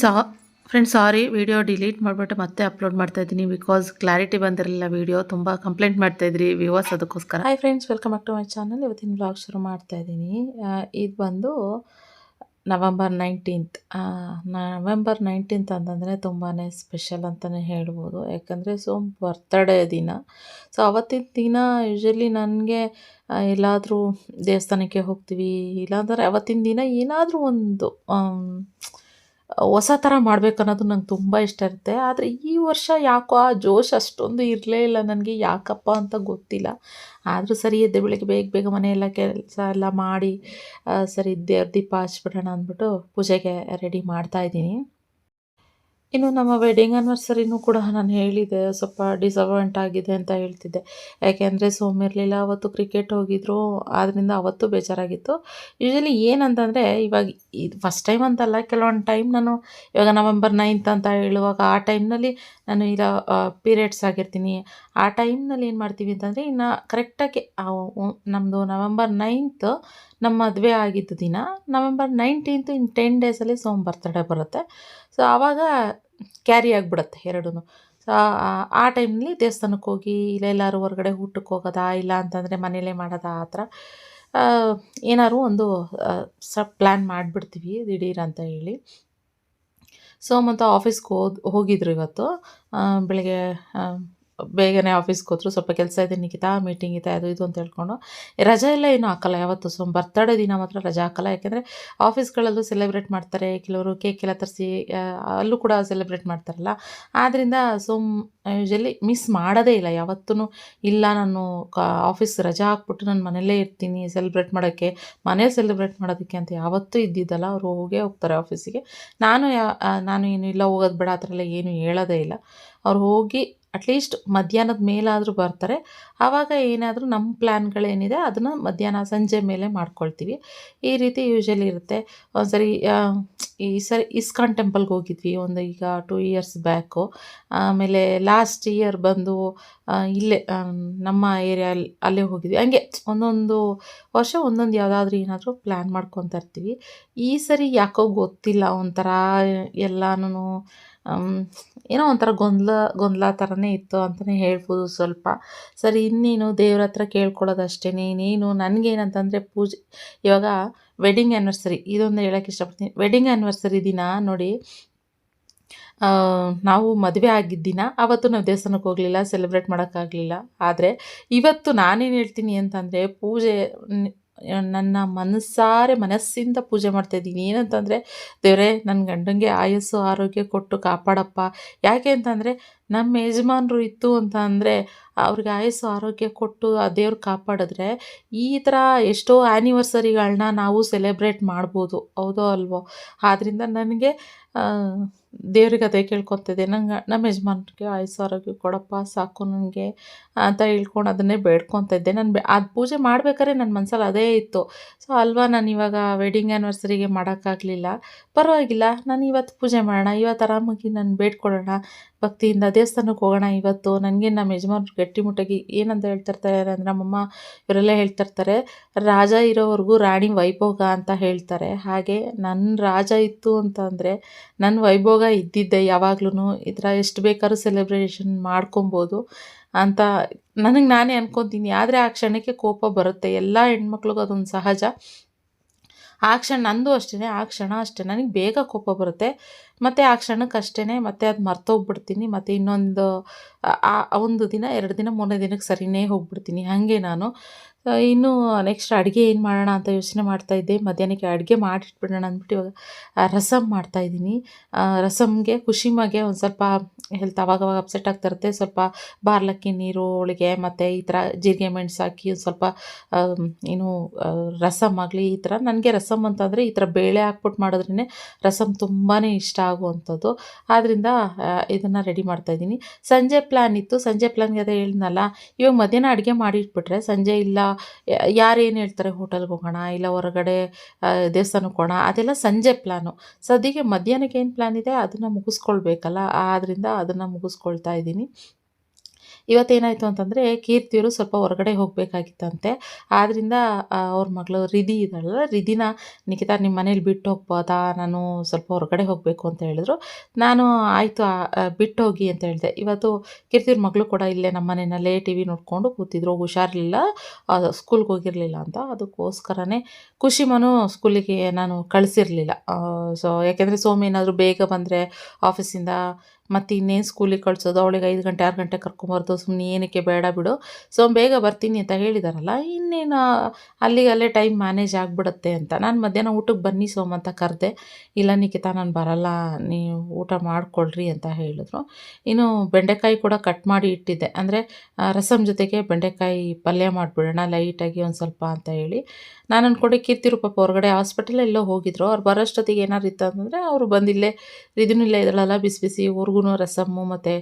friends friends sorry video delete ಮಾಡಿಬಿಟ್ಟು ಮತ್ತೆ upload ಮಾಡ್ತಾ ಇದ್ದೀನಿ ಬಿಕಾಸ್ ಕ್ಲಾರಿಟಿ ಬಂದಿರಲಿಲ್ಲ ವೀಡಿಯೋ ತುಂಬ ಕಂಪ್ಲೇಂಟ್ ಮಾಡ್ತಾ ಇದ್ರಿ ವ್ಯೂವರ್ಸ್ ಅದಕ್ಕೋಸ್ಕರ. Hi friends welcome back to my channel ಇವತ್ತಿನ ಬ್ಲಾಗ್ ಶುರು ಮಾಡ್ತಾ ಇದ್ದೀನಿ. ಇದು ಬಂದು ನವೆಂಬರ್ ನೈನ್ಟೀನ್ತ್ ನವೆಂಬರ್ ನೈನ್ಟೀನ್ತ್ ಅಂತಂದರೆ ತುಂಬಾ ಸ್ಪೆಷಲ್ ಅಂತಲೇ ಹೇಳ್ಬೋದು. ಯಾಕಂದರೆ ಸೊ ಬರ್ತಡೇ ದಿನ. ಸೊ ಅವತ್ತಿನ ದಿನ ಯೂಶ್ವಲಿ ನನಗೆ ಎಲ್ಲಾದರೂ ದೇವಸ್ಥಾನಕ್ಕೆ ಹೋಗ್ತೀವಿ. ಇಲ್ಲಾಂದರೆ ಅವತ್ತಿನ ದಿನ ಏನಾದರೂ ಒಂದು ಹೊಸ ಥರ ಮಾಡಬೇಕನ್ನೋದು ನಂಗೆ ತುಂಬ ಇಷ್ಟ ಇರುತ್ತೆ. ಆದರೆ ಈ ವರ್ಷ ಯಾಕೋ ಆ ಜೋಶ್ ಅಷ್ಟೊಂದು ಇರಲೇ ಇಲ್ಲ ನನಗೆ. ಯಾಕಪ್ಪ ಅಂತ ಗೊತ್ತಿಲ್ಲ. ಆದರೂ ಸರಿ, ಎದ್ದೆ ಬೆಳಗ್ಗೆ ಬೇಗ ಬೇಗ ಮನೆಯೆಲ್ಲ ಕೆಲಸ ಎಲ್ಲ ಮಾಡಿ ಸರಿ, ದೇವ್ರ ದೀಪ ಹಚ್ಬಿಡೋಣ ಅಂದ್ಬಿಟ್ಟು ಪೂಜೆಗೆ ರೆಡಿ ಮಾಡ್ತಾ ಇದ್ದೀನಿ. ಇನ್ನು ನಮ್ಮ ವೆಡ್ಡಿಂಗ್ ಆ್ಯನಿವರ್ಸರಿನೂ ಕೂಡ ನಾನು ಹೇಳಿದೆ, ಸ್ವಲ್ಪ ಡಿಸಪಾಯಿಂಟ್ ಆಗಿದೆ ಅಂತ ಹೇಳ್ತಿದ್ದೆ. ಯಾಕೆಂದರೆ ಸೋಮಿರಲಿಲ್ಲ ಅವತ್ತು ಕ್ರಿಕೆಟ್ ಹೋಗಿದ್ರು ಆದ್ದರಿಂದ ಅವತ್ತು ಬೇಜಾರಾಗಿತ್ತು. ಯೂಶಲಿ ಏನಂತಂದರೆ, ಇವಾಗ ಇದು ಫಸ್ಟ್ ಟೈಮ್ ಅಂತಲ್ಲ, ಕೆಲವೊಂದು ಟೈಮ್ ನಾನು ಇವಾಗ ನವೆಂಬರ್ ನೈನ್ತ್ ಅಂತ ಹೇಳುವಾಗ ಆ ಟೈಮ್ನಲ್ಲಿ ನಾನು ಈಗ ಪೀರಿಯಡ್ಸ್ ಆಗಿರ್ತೀನಿ. ಆ ಟೈಮ್ನಲ್ಲಿ ಏನು ಮಾಡ್ತೀವಿ ಅಂತಂದರೆ, ಇನ್ನು ಕರೆಕ್ಟಾಗಿ ನಮ್ಮದು ನವೆಂಬರ್ ನೈನ್ತ್ ನಮ್ಮ ಮದುವೆ ಆಗಿದ್ದ ದಿನ ನವೆಂಬರ್ ನೈನ್ಟೀನ್ತು ಇನ್ನು ಟೆನ್ ಡೇಸಲ್ಲಿ ಸೋಮ್ ಬರ್ತಡೇ ಬರುತ್ತೆ. ಸೊ ಆವಾಗ ಕ್ಯಾರಿ ಆಗಿಬಿಡತ್ತೆ ಎರಡೂ ಸೊ ಆ ಟೈಮ್ನಲ್ಲಿ ದೇವಸ್ಥಾನಕ್ಕೆ ಹೋಗಿ ಇಲ್ಲ ಎಲ್ಲರೂ ಹೊರಗಡೆ ಊಟಕ್ಕೆ ಹೋಗೋದಾ, ಇಲ್ಲ ಅಂತಂದರೆ ಮನೇಲೇ ಮಾಡೋದಾ ಆ ಥರ ಏನಾದ್ರು ಒಂದು ಸ ಪ್ಲ್ಯಾನ್ ಮಾಡಿಬಿಡ್ತೀವಿ ದಿಢೀರ್ ಅಂತ ಹೇಳಿ. ಸೊ ಮತ್ತು ಆಫೀಸ್ಗೆ ಹೋದ್, ಹೋಗಿದ್ರು ಇವತ್ತು. ಬೆಳಗ್ಗೆ ಬೇಗನೆ ಆಫೀಸ್ಗೆ ಹೋದ್ರು ಸ್ವಲ್ಪ ಕೆಲಸ ಇದೆ, ನಿಖಿತಾ ಮೀಟಿಂಗ್ ಇದೆ, ಅದು ಇದು ಅಂತ ಹೇಳ್ಕೊಂಡು. ರಜೆ ಎಲ್ಲ ಏನೂ ಹಾಕಲ್ಲ, ಯಾವತ್ತು ಸೊ ಬರ್ತಡೇ ದಿನ ಮಾತ್ರ ರಜೆ ಹಾಕಲ್ಲ. ಯಾಕೆಂದರೆ ಆಫೀಸ್ಗಳಲ್ಲೂ ಸೆಲೆಬ್ರೇಟ್ ಮಾಡ್ತಾರೆ, ಕೆಲವರು ಕೇಕ್ ಎಲ್ಲ ತರಿಸಿ ಅಲ್ಲೂ ಕೂಡ ಸೆಲೆಬ್ರೇಟ್ ಮಾಡ್ತಾರಲ್ಲ. ಆದ್ದರಿಂದ ಸೊ ಯೂಶಲಿ ಮಿಸ್ ಮಾಡೋದೇ ಇಲ್ಲ ಯಾವತ್ತೂ ಇಲ್ಲ ನಾನು ಆಫೀಸ್ ರಜೆ ಹಾಕ್ಬಿಟ್ಟು ನಾನು ಮನೆಯಲ್ಲೇ ಇರ್ತೀನಿ ಸೆಲೆಬ್ರೇಟ್ ಮಾಡೋಕ್ಕೆ, ಮನೇಲಿ ಸೆಲೆಬ್ರೇಟ್ ಮಾಡೋದಕ್ಕೆ ಅಂತ ಯಾವತ್ತೂ ಇದ್ದಿದ್ದಲ್ಲ, ಅವರು ಹೋಗೇ ಹೋಗ್ತಾರೆ ಆಫೀಸಿಗೆ ನಾನು ನಾನು ಏನು ಇಲ್ಲ, ಹೋಗೋದು ಬೇಡ, ಆ ಥರ ಎಲ್ಲ ಏನು ಹೇಳೋದೇ ಇಲ್ಲ. ಅವ್ರು ಹೋಗಿ ಅಟ್ಲೀಸ್ಟ್ ಮಧ್ಯಾಹ್ನದ ಮೇಲಾದರೂ ಬರ್ತಾರೆ. ಆವಾಗ ಏನಾದರೂ ನಮ್ಮ ಪ್ಲ್ಯಾನ್ಗಳೇನಿದೆ ಅದನ್ನು ಮಧ್ಯಾಹ್ನ ಸಂಜೆ ಮೇಲೆ ಮಾಡ್ಕೊಳ್ತೀವಿ. ಈ ರೀತಿ ಯೂಶಲಿ ಇರುತ್ತೆ. ಒಂದ್ಸರಿ ಸರಿ ಈ ಸರಿ ಇಸ್ಕಾನ್ ಟೆಂಪಲ್ಗೆ ಹೋಗಿದ್ವಿ ಒಂದು ಈಗ ಟೂ ಇಯರ್ಸ್ ಬ್ಯಾಕು ಆಮೇಲೆ ಲಾಸ್ಟ್ ಇಯರ್ ಬಂದು ಇಲ್ಲೇ ನಮ್ಮ ಏರಿಯಲ್ಲಿ ಅಲ್ಲೇ ಹೋಗಿದ್ವಿ. ಹಂಗೆ ಒಂದೊಂದು ವರ್ಷ ಒಂದೊಂದು ಯಾವುದಾದ್ರೂ ಏನಾದರೂ ಪ್ಲ್ಯಾನ್ ಮಾಡ್ಕೊತಾ ಇರ್ತೀವಿ ಈ ಸರಿ ಯಾಕೋ ಗೊತ್ತಿಲ್ಲ ಒಂಥರ ಎಲ್ಲನೂ ಏನೋ ಒಂಥರ ಗೊಂದಲ ಗೊಂದಲ ಥರನೇ ಇತ್ತು ಅಂತಲೇ ಹೇಳ್ಬೋದು ಸ್ವಲ್ಪ. ಸರಿ, ಇನ್ನೇನು ದೇವ್ರ ಹತ್ರ ಕೇಳ್ಕೊಳ್ಳೋದು ಅಷ್ಟೇ ಇನ್ನೇನು ನನಗೇನಂತಂದರೆ ಪೂಜೆ, ಇವಾಗ ವೆಡ್ಡಿಂಗ್ ಆ್ಯನಿವರ್ಸರಿ ಇದೊಂದು ಹೇಳೋಕ್ಕೆ ಇಷ್ಟಪಡ್ತೀನಿ. ವೆಡ್ಡಿಂಗ್ ಆ್ಯನಿವರ್ಸರಿ ದಿನ ನೋಡಿ ನಾವು ಮದುವೆ ಆಗಿದ್ದ ದಿನ ಆವತ್ತು ನಾವು ದೇವಸ್ಥಾನಕ್ಕೆ ಹೋಗಲಿಲ್ಲ ಸೆಲೆಬ್ರೇಟ್ ಮಾಡೋಕ್ಕಾಗಲಿಲ್ಲ. ಆದರೆ ಇವತ್ತು ನಾನೇನು ಹೇಳ್ತೀನಿ ಅಂತಂದರೆ ಪೂಜೆ ನನ್ನ ಮನಸ್ಸಾರೆ ಮನಸ್ಸಿಂದ ಪೂಜೆ ಮಾಡ್ತಾಯಿದ್ದೀನಿ ಏನಂತಂದರೆ, ದೇವರೇ ನನ್ನ ಗಂಡನಿಗೆ ಆಯಸ್ಸು, ಆರೋಗ್ಯ ಕೊಟ್ಟು ಕಾಪಾಡಪ್ಪ. ಯಾಕೆ ಅಂತಂದರೆ ನಮ್ಮ ಯಜಮಾನರು ಇತ್ತು ಅಂತ ಅಂದರೆ, ಅವ್ರಿಗೆ ಆಯಸ್ಸು, ಆರೋಗ್ಯ ಕೊಟ್ಟು ಆ ದೇವ್ರು ಕಾಪಾಡಿದ್ರೆ, ಈ ಥರ ಎಷ್ಟೋ ಆ್ಯನಿವರ್ಸರಿಗಳನ್ನ ನಾವು ಸೆಲೆಬ್ರೇಟ್ ಮಾಡ್ಬೋದು. ಹೌದೋ ಅಲ್ವೋ? ಆದ್ದರಿಂದ ನನಗೆ ದೇವ್ರಿಗೆ ಅದೇ ಕೇಳ್ಕೊತಿದ್ದೆ. ನಂಗೆ ನಮ್ಮ ಯಜಮಾನ್ರಿಗೆ ಆಯಸ್ಸು ಆರೋಗ್ಯ ಕೊಡಪ್ಪ, ಸಾಕು ನನಗೆ ಅಂತ ಹೇಳ್ಕೊಂಡು ಅದನ್ನೇ ಬೇಡ್ಕೊತಿದ್ದೆ. ನಾನು ಅದು ಪೂಜೆ ಮಾಡ್ಬೇಕಾದ್ರೆ ನನ್ನ ಮನಸ್ಸಲ್ಲಿ ಅದೇ ಇತ್ತು. ಸೊ ಅಲ್ವಾ, ನಾನು ಇವಾಗ ವೆಡ್ಡಿಂಗ್ ಆ್ಯನಿವರ್ಸರಿಗೆ ಮಾಡೋಕ್ಕಾಗಲಿಲ್ಲ. ಪರವಾಗಿಲ್ಲ, ನಾನು ಇವತ್ತು ಪೂಜೆ ಮಾಡೋಣ, ಇವತ್ತು ಆರಾಮಾಗಿ ನಾನು ಬೇಡ್ಕೊಳ್ಳೋಣ ಭಕ್ತಿಯಿಂದ ದೇವಸ್ಥಾನಕ್ಕೆ ಹೋಗೋಣ ಇವತ್ತು. ನನಗೆ ನಮ್ಮ ಯಜಮಾನ್ರು ಗಟ್ಟಿಮುಟ್ಟಾಗಿ ಏನಂತ ಹೇಳ್ತಿರ್ತಾರೆ ಅಂದರೆ, ನಮ್ಮಮ್ಮ ಇವರೆಲ್ಲ ಹೇಳ್ತಿರ್ತಾರೆ, ರಾಜ ಇರೋವರೆಗೂ ರಾಣಿ ವೈಭೋಗ ಅಂತ ಹೇಳ್ತಾರೆ. ಹಾಗೆ ನನ್ನ ರಾಜ ಇತ್ತು ಅಂತ ಅಂದರೆ ನನ್ನ ವೈಭೋಗ ಇದ್ದಿದ್ದೆ ಯಾವಾಗ್ಲೂ ಈ ಥರ ಎಷ್ಟು ಬೇಕಾದ್ರೂ ಸೆಲೆಬ್ರೇಷನ್ ಮಾಡ್ಕೊಬೋದು ಅಂತ ನನಗೆ ನಾನೇ ಅನ್ಕೊತೀನಿ. ಆದರೆ ಆ ಕ್ಷಣಕ್ಕೆ ಕೋಪ ಬರುತ್ತೆ. ಎಲ್ಲ ಹೆಣ್ಮಕ್ಳಿಗೂ ಅದೊಂದು ಸಹಜ. ಆ ಕ್ಷಣ ನಂದು ಅಷ್ಟೇ ಆ ಕ್ಷಣ ಅಷ್ಟೇ. ನನಗೆ ಬೇಗ ಕೋಪ ಬರುತ್ತೆ. ಮತ್ತು ಆ ಕ್ಷಣಕ್ಕೆ ಅಷ್ಟೇ ಮತ್ತೆ ಅದು ಮರ್ತೋಗ್ಬಿಡ್ತೀನಿ. ಮತ್ತು ಇನ್ನೊಂದು, ಆ ಒಂದು ದಿನ, ಎರಡು ದಿನ, ಮೂರನೇ ದಿನಕ್ಕೆ ಸರಿನೇ ಹೋಗ್ಬಿಡ್ತೀನಿ. ಹಾಗೆ ನಾನು. ಇನ್ನು ನೆಕ್ಸ್ಟ್ ಅಡುಗೆ ಏನು ಮಾಡೋಣ ಅಂತ ಯೋಚನೆ ಮಾಡ್ತಾಯಿದ್ದೆ ಮಧ್ಯಾಹ್ನಕ್ಕೆ ಅಡುಗೆ ಮಾಡಿಟ್ಬಿಡೋಣ ಅಂದ್ಬಿಟ್ಟು ಇವಾಗ ರಸಮ್ ಮಾಡ್ತಾಯಿದ್ದೀನಿ ರಸಮ್ಗೆ ಖುಷಿಮಾಗೆ ಒಂದು ಸ್ವಲ್ಪ ಹೆಲ್ತ್ ಅವಾಗವಾಗ ಅಪ್ಸೆಟ್ ಆಗ್ತಾ ಇರುತ್ತೆ. ಸ್ವಲ್ಪ ಬಾರ್ಲಕ್ಕಿ ನೀರು, ಹೋಳಿಗೆ ಮತ್ತು ಈ ಥರ ಜೀರಿಗೆ, ಮೆಣಸು ಹಾಕಿ ಒಂದು ಸ್ವಲ್ಪ ಏನು ರಸಮ್ ಆಗಲಿ ಈ ಥರ ನನಗೆ ರಸಮ್ ಅಂತಂದರೆ ಈ ಥರ ಬೇಳೆ ಹಾಕ್ಬಿಟ್ಟು ಮಾಡಿದ್ರೇ ರಸಮ್ ತುಂಬಾ ಇಷ್ಟ ಆಗುವಂಥದ್ದು. ಆದ್ದರಿಂದ ಇದನ್ನು ರೆಡಿ ಮಾಡ್ತಾಯಿದ್ದೀನಿ ಸಂಜೆ ಪ್ಲ್ಯಾನ್ ಇತ್ತು. ಸಂಜೆ ಪ್ಲ್ಯಾನ್ಗೆ ಅದೇ ಹೇಳಿದ್ನಲ್ಲ, ಇವಾಗ ಮಧ್ಯಾಹ್ನ ಅಡುಗೆ ಮಾಡಿಟ್ಬಿಟ್ರೆ, ಸಂಜೆ ಇಲ್ಲ ಯಾರು ಏನು ಹೇಳ್ತಾರೆ ಹೋಟೆಲ್ಗೆ ಹೋಗೋಣ, ಇಲ್ಲ ಹೊರಗಡೆ ದೇವಸ್ಥಾನಕ್ಕೆ ಹೋಗೋಣ, ಅದೆಲ್ಲ ಸಂಜೆ ಪ್ಲ್ಯಾನು ಸದ್ಯಕ್ಕೆ ಮಧ್ಯಾಹ್ನಕ್ಕೆ ಏನು ಪ್ಲ್ಯಾನ್ ಇದೆ, ಅದನ್ನು ಮುಗಿಸ್ಕೊಳ್ಬೇಕಲ್ಲ ಆದ್ದರಿಂದ ಅದನ್ನು ಮುಗಿಸ್ಕೊಳ್ತಾ ಇದ್ದೀನಿ. ಇವತ್ತೇನಾಯಿತು ಅಂತಂದರೆ ಕೀರ್ತಿಯವರು ಸ್ವಲ್ಪ ಹೊರಗಡೆ ಹೋಗಬೇಕಾಗಿತ್ತಂತೆ. ಆದ್ದರಿಂದ ಅವ್ರ ಮಗಳು ರಿಧಿ ಇದ್ದಾಳಲ್ಲ, ರಿಧಿನ ನಿಖಿತಾ ನಿಮ್ಮ ಮನೇಲಿ ಬಿಟ್ಟು ಹೋಗ್ಬೋದಾ ನಾನು ಸ್ವಲ್ಪ ಹೊರಗಡೆ ಹೋಗಬೇಕು ಅಂತ ಹೇಳಿದ್ರು. ನಾನು, ಆಯಿತು ಬಿಟ್ಟು ಹೋಗಿ ಅಂತ ಹೇಳಿದೆ. ಇವತ್ತು ಕೀರ್ತಿಯವ್ರ ಮಗಳು ಕೂಡ ಇಲ್ಲೇ ನಮ್ಮ ಮನೆಯಲ್ಲೇ ಟಿ ವಿ ನೋಡಿಕೊಂಡು ಕೂತಿದ್ರು. ಹುಷಾರಿಲ್ಲ ಸ್ಕೂಲ್ಗೆ ಹೋಗಿರಲಿಲ್ಲ ಅಂತ. ಅದಕ್ಕೋಸ್ಕರನೇ ಖುಷಿ ಮನು ಸ್ಕೂಲಿಗೆ ನಾನು ಕಳಿಸಿರಲಿಲ್ಲ. ಸೊ, ಯಾಕೆಂದರೆ ಸೋಮ ಏನಾದರೂ ಬೇಗ ಬಂದರೆ ಆಫೀಸಿಂದ ಮತ್ತು ಇನ್ನೇನು ಸ್ಕೂಲಿಗೆ ಕಳಿಸೋದು? ಅವಳಿಗೆ ಐದು ಗಂಟೆ, ಆರು ಗಂಟೆ ಕರ್ಕೊಂಬಾರ್ದು ಸುಮ್ಮನೆ ಏನಕ್ಕೆ ಬೇಡ ಬಿಡು. ಸೊ ಬೇಗ ಬರ್ತೀನಿ ಅಂತ ಹೇಳಿದಾರಲ್ಲ, ಇನ್ನೇನು ಅಲ್ಲಿಗೆ ಅಲ್ಲೇ ಟೈಮ್ ಮ್ಯಾನೇಜ್ ಆಗಿಬಿಡುತ್ತೆ ಅಂತ. ನಾನು ಮಧ್ಯಾಹ್ನ ಊಟಕ್ಕೆ ಬನ್ನಿ ಸೋಮ್ ಅಂತ ಕರೆದೆ. ಇಲ್ಲ ನಿಖಿತ, ನಾನು ಬರಲ್ಲ, ನೀವು ಊಟ ಮಾಡಿಕೊಳ್ರಿ ಅಂತ ಹೇಳಿದ್ರು. ಇನ್ನು ಬೆಂಡೆಕಾಯಿ ಕೂಡ ಕಟ್ ಮಾಡಿ ಇಟ್ಟಿದ್ದೆ. ಅಂದರೆ ರಸಮ್ ಜೊತೆಗೆ ಬೆಂಡೆಕಾಯಿ ಪಲ್ಯ ಮಾಡಿಬಿಡೋಣ ಲೈಟಾಗಿ ಒಂದು ಸ್ವಲ್ಪ ಅಂತ ಹೇಳಿ. ನಾನು ಅಂದ್ಕೊಂಡೆ ಕೀರ್ತಿ ಪಾಪ ಹೊರಗಡೆ ಹಾಸ್ಪಿಟಲ್ ಎಲ್ಲೋ ಹೋಗಿದ್ರು. ಅವ್ರು ಬರೋಷ್ಟೊತ್ತಿಗೆ ಏನಾರು ಇತ್ತು ಅಂತಂದರೆ ಅವರು ಬಂದಿಲ್ಲೇ ಇದನ್ನಿಲ್ಲ ಇಲ್ಲೇ ಬಿಸಿ ಬಿಸಿ ಅವ್ರಿಗೂ ರಸಮ್ಮು ಮತ್ತು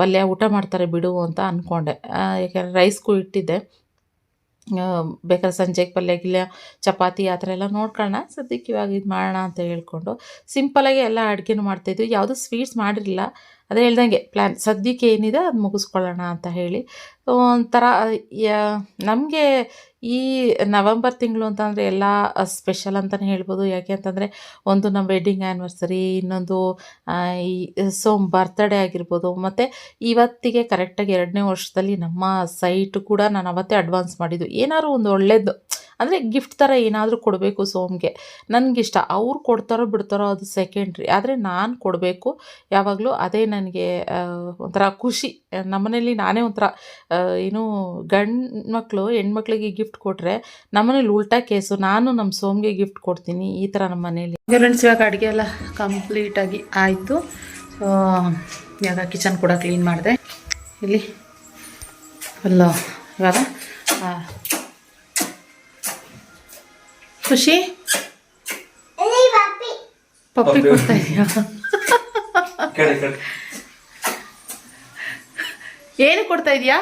ಪಲ್ಯ ಊಟ ಮಾಡ್ತಾರೆ ಬಿಡು ಅಂತ ಅಂದ್ಕೊಂಡೆ ಯಾಕೆಂದರೆ ರೈಸ್ಗೂ ಇಟ್ಟಿದ್ದೆ. ಬೇಕಾದ್ರೆ ಸಂಜೆಗೆ ಪಲ್ಯ, ಗಿಲ್ಯ, ಚಪಾತಿ ಆ ಥರ ಎಲ್ಲ ನೋಡ್ಕೊಳ್ಳೋಣ. ಸದ್ಯಕ್ಕೆ ಇವಾಗ ಇದು ಮಾಡೋಣ ಅಂತ ಹೇಳ್ಕೊಂಡು ಸಿಂಪಲಾಗಿ ಎಲ್ಲ ಅಡುಗೆನೂ ಮಾಡ್ತಾಯಿದ್ವಿ ಯಾವುದೂ ಸ್ವೀಟ್ಸ್ ಮಾಡಿರಲಿಲ್ಲ. ಅದೇ ಹೇಳ್ದಂಗೆ ಪ್ಲ್ಯಾನ್ ಸದ್ಯಕ್ಕೆ ಏನಿದೆ ಅದು ಮುಗಿಸ್ಕೊಳ್ಳೋಣ ಅಂತ ಹೇಳಿ. ಒಂಥರ ನಮಗೆ ಈ ನವೆಂಬರ್ ತಿಂಗಳು ಅಂತಂದರೆ ಎಲ್ಲ ಸ್ಪೆಷಲ್ ಅಂತಲೇ ಹೇಳ್ಬೋದು. ಯಾಕೆ ಅಂತಂದರೆ, ಒಂದು ನಮ್ಮ ವೆಡ್ಡಿಂಗ್ ಆ್ಯನಿವರ್ಸರಿ ಇನ್ನೊಂದು ಈ ಸೋಮ್ ಬರ್ತ್ಡೇ ಆಗಿರ್ಬೋದು. ಮತ್ತು ಇವತ್ತಿಗೆ ಕರೆಕ್ಟಾಗಿ ಎರಡನೇ ವರ್ಷದಲ್ಲಿ ನಮ್ಮ ಸೈಟು ಕೂಡ ನಾನು ಅವತ್ತೇ ಅಡ್ವಾನ್ಸ್ ಮಾಡಿದ್ದು. ಏನಾದ್ರು ಒಂದು ಒಳ್ಳೇದು ಅಂದರೆ ಗಿಫ್ಟ್ ಥರ ಏನಾದರೂ ಕೊಡಬೇಕು ಸೋಮ್ಗೆ. ನನಗಿಷ್ಟ. ಅವ್ರು ಕೊಡ್ತಾರೋ ಬಿಡ್ತಾರೋ ಅದು ಸೆಕೆಂಡ್ರಿ ಆದರೆ ನಾನು ಕೊಡಬೇಕು. ಯಾವಾಗಲೂ ಅದೇ ನನಗೆ ಒಂಥರ ಖುಷಿ. ನಮ್ಮನೇಲಿ ನಾನೇ ಒಂಥರ ಏನು ಗಂಡು ಮಕ್ಕಳು ಹೆಣ್ಮಕ್ಳಿಗೆ ಗಿಫ್ಟ್ ಕೊಟ್ಟರೆ ನಮ್ಮನೇಲಿ ಉಲ್ಟಾ ಕೇಸು. ನಾನು ನಮ್ಮ ಸೋಮ್ಗೆ ಗಿಫ್ಟ್ ಕೊಡ್ತೀನಿ. ಈ ಥರ ನಮ್ಮ ಮನೇಲಿ. ಫ್ರೆಂಡ್ಸ್ ಇವಾಗ ಅಡುಗೆ ಎಲ್ಲ ಕಂಪ್ಲೀಟಾಗಿ ಆಯಿತು. ಇವಾಗ ಕಿಚನ್ ಕೂಡ ಕ್ಲೀನ್ ಮಾಡಿದೆ. ಇಲ್ಲಿ, ಅಲ್ಲ, ಇವಾಗ ಖುಷಿ ಪಪ್ಪಿ. ಕೊಡ್ತಾ ಇದೆಯಾ ಏನು ಕೊಡ್ತಾ ಇದೀಯಾ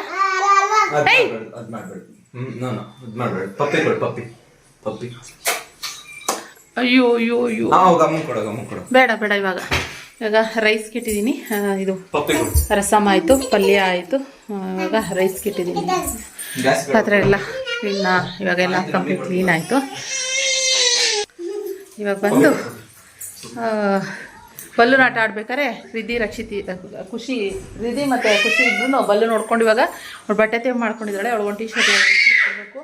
ಅಯ್ಯೋ ಅಯ್ಯೋ ಅಯ್ಯೋ. ಹಾ ಗಮ್ಮ ಕೊಡು ಗಮ್ಮ ಕೊಡು. ಬೇಡ ಬೇಡ ಇವಾಗ. ಇವಾಗ ರೈಸ್ ಕಿಟ್ಟಿದ್ದೀನಿ ಇದು ರಸಮ್ ಆಯಿತು ಪಲ್ಯ ಆಯಿತು. ಇವಾಗ ರೈಸ್ ಕಿಟ್ಟಿದ್ದೀನಿ ಗ್ಯಾಸ್ ಪಾತ್ರೆ ಎಲ್ಲ ಕ್ಲೀನ್ ಇವಾಗೆಲ್ಲ ಕಂಪ್ಲೀಟ್ ಕ್ಲೀನ್ ಆಯಿತು. ಇವಾಗ ಬಂದು ಆಟ ಆಡ್ಬೇಕಾರೆ ರಿಧಿ ರಕ್ಷಿತಿ ಖುಷಿ ರಿಧಿ ಮತ್ತು ಖುಷಿ ಇಬ್ರು ಬಲ್ಲು ನೋಡ್ಕೊಂಡು ಇವಾಗ ಅವ್ಳು ಬಟ್ಟೆ ತೇವ್ ಮಾಡ್ಕೊಂಡಿದ್ದಾಳೆ. ಅವಳು ಒಂದು ಟಿ ಶರ್ಟ್ ಕೊಡಬೇಕು.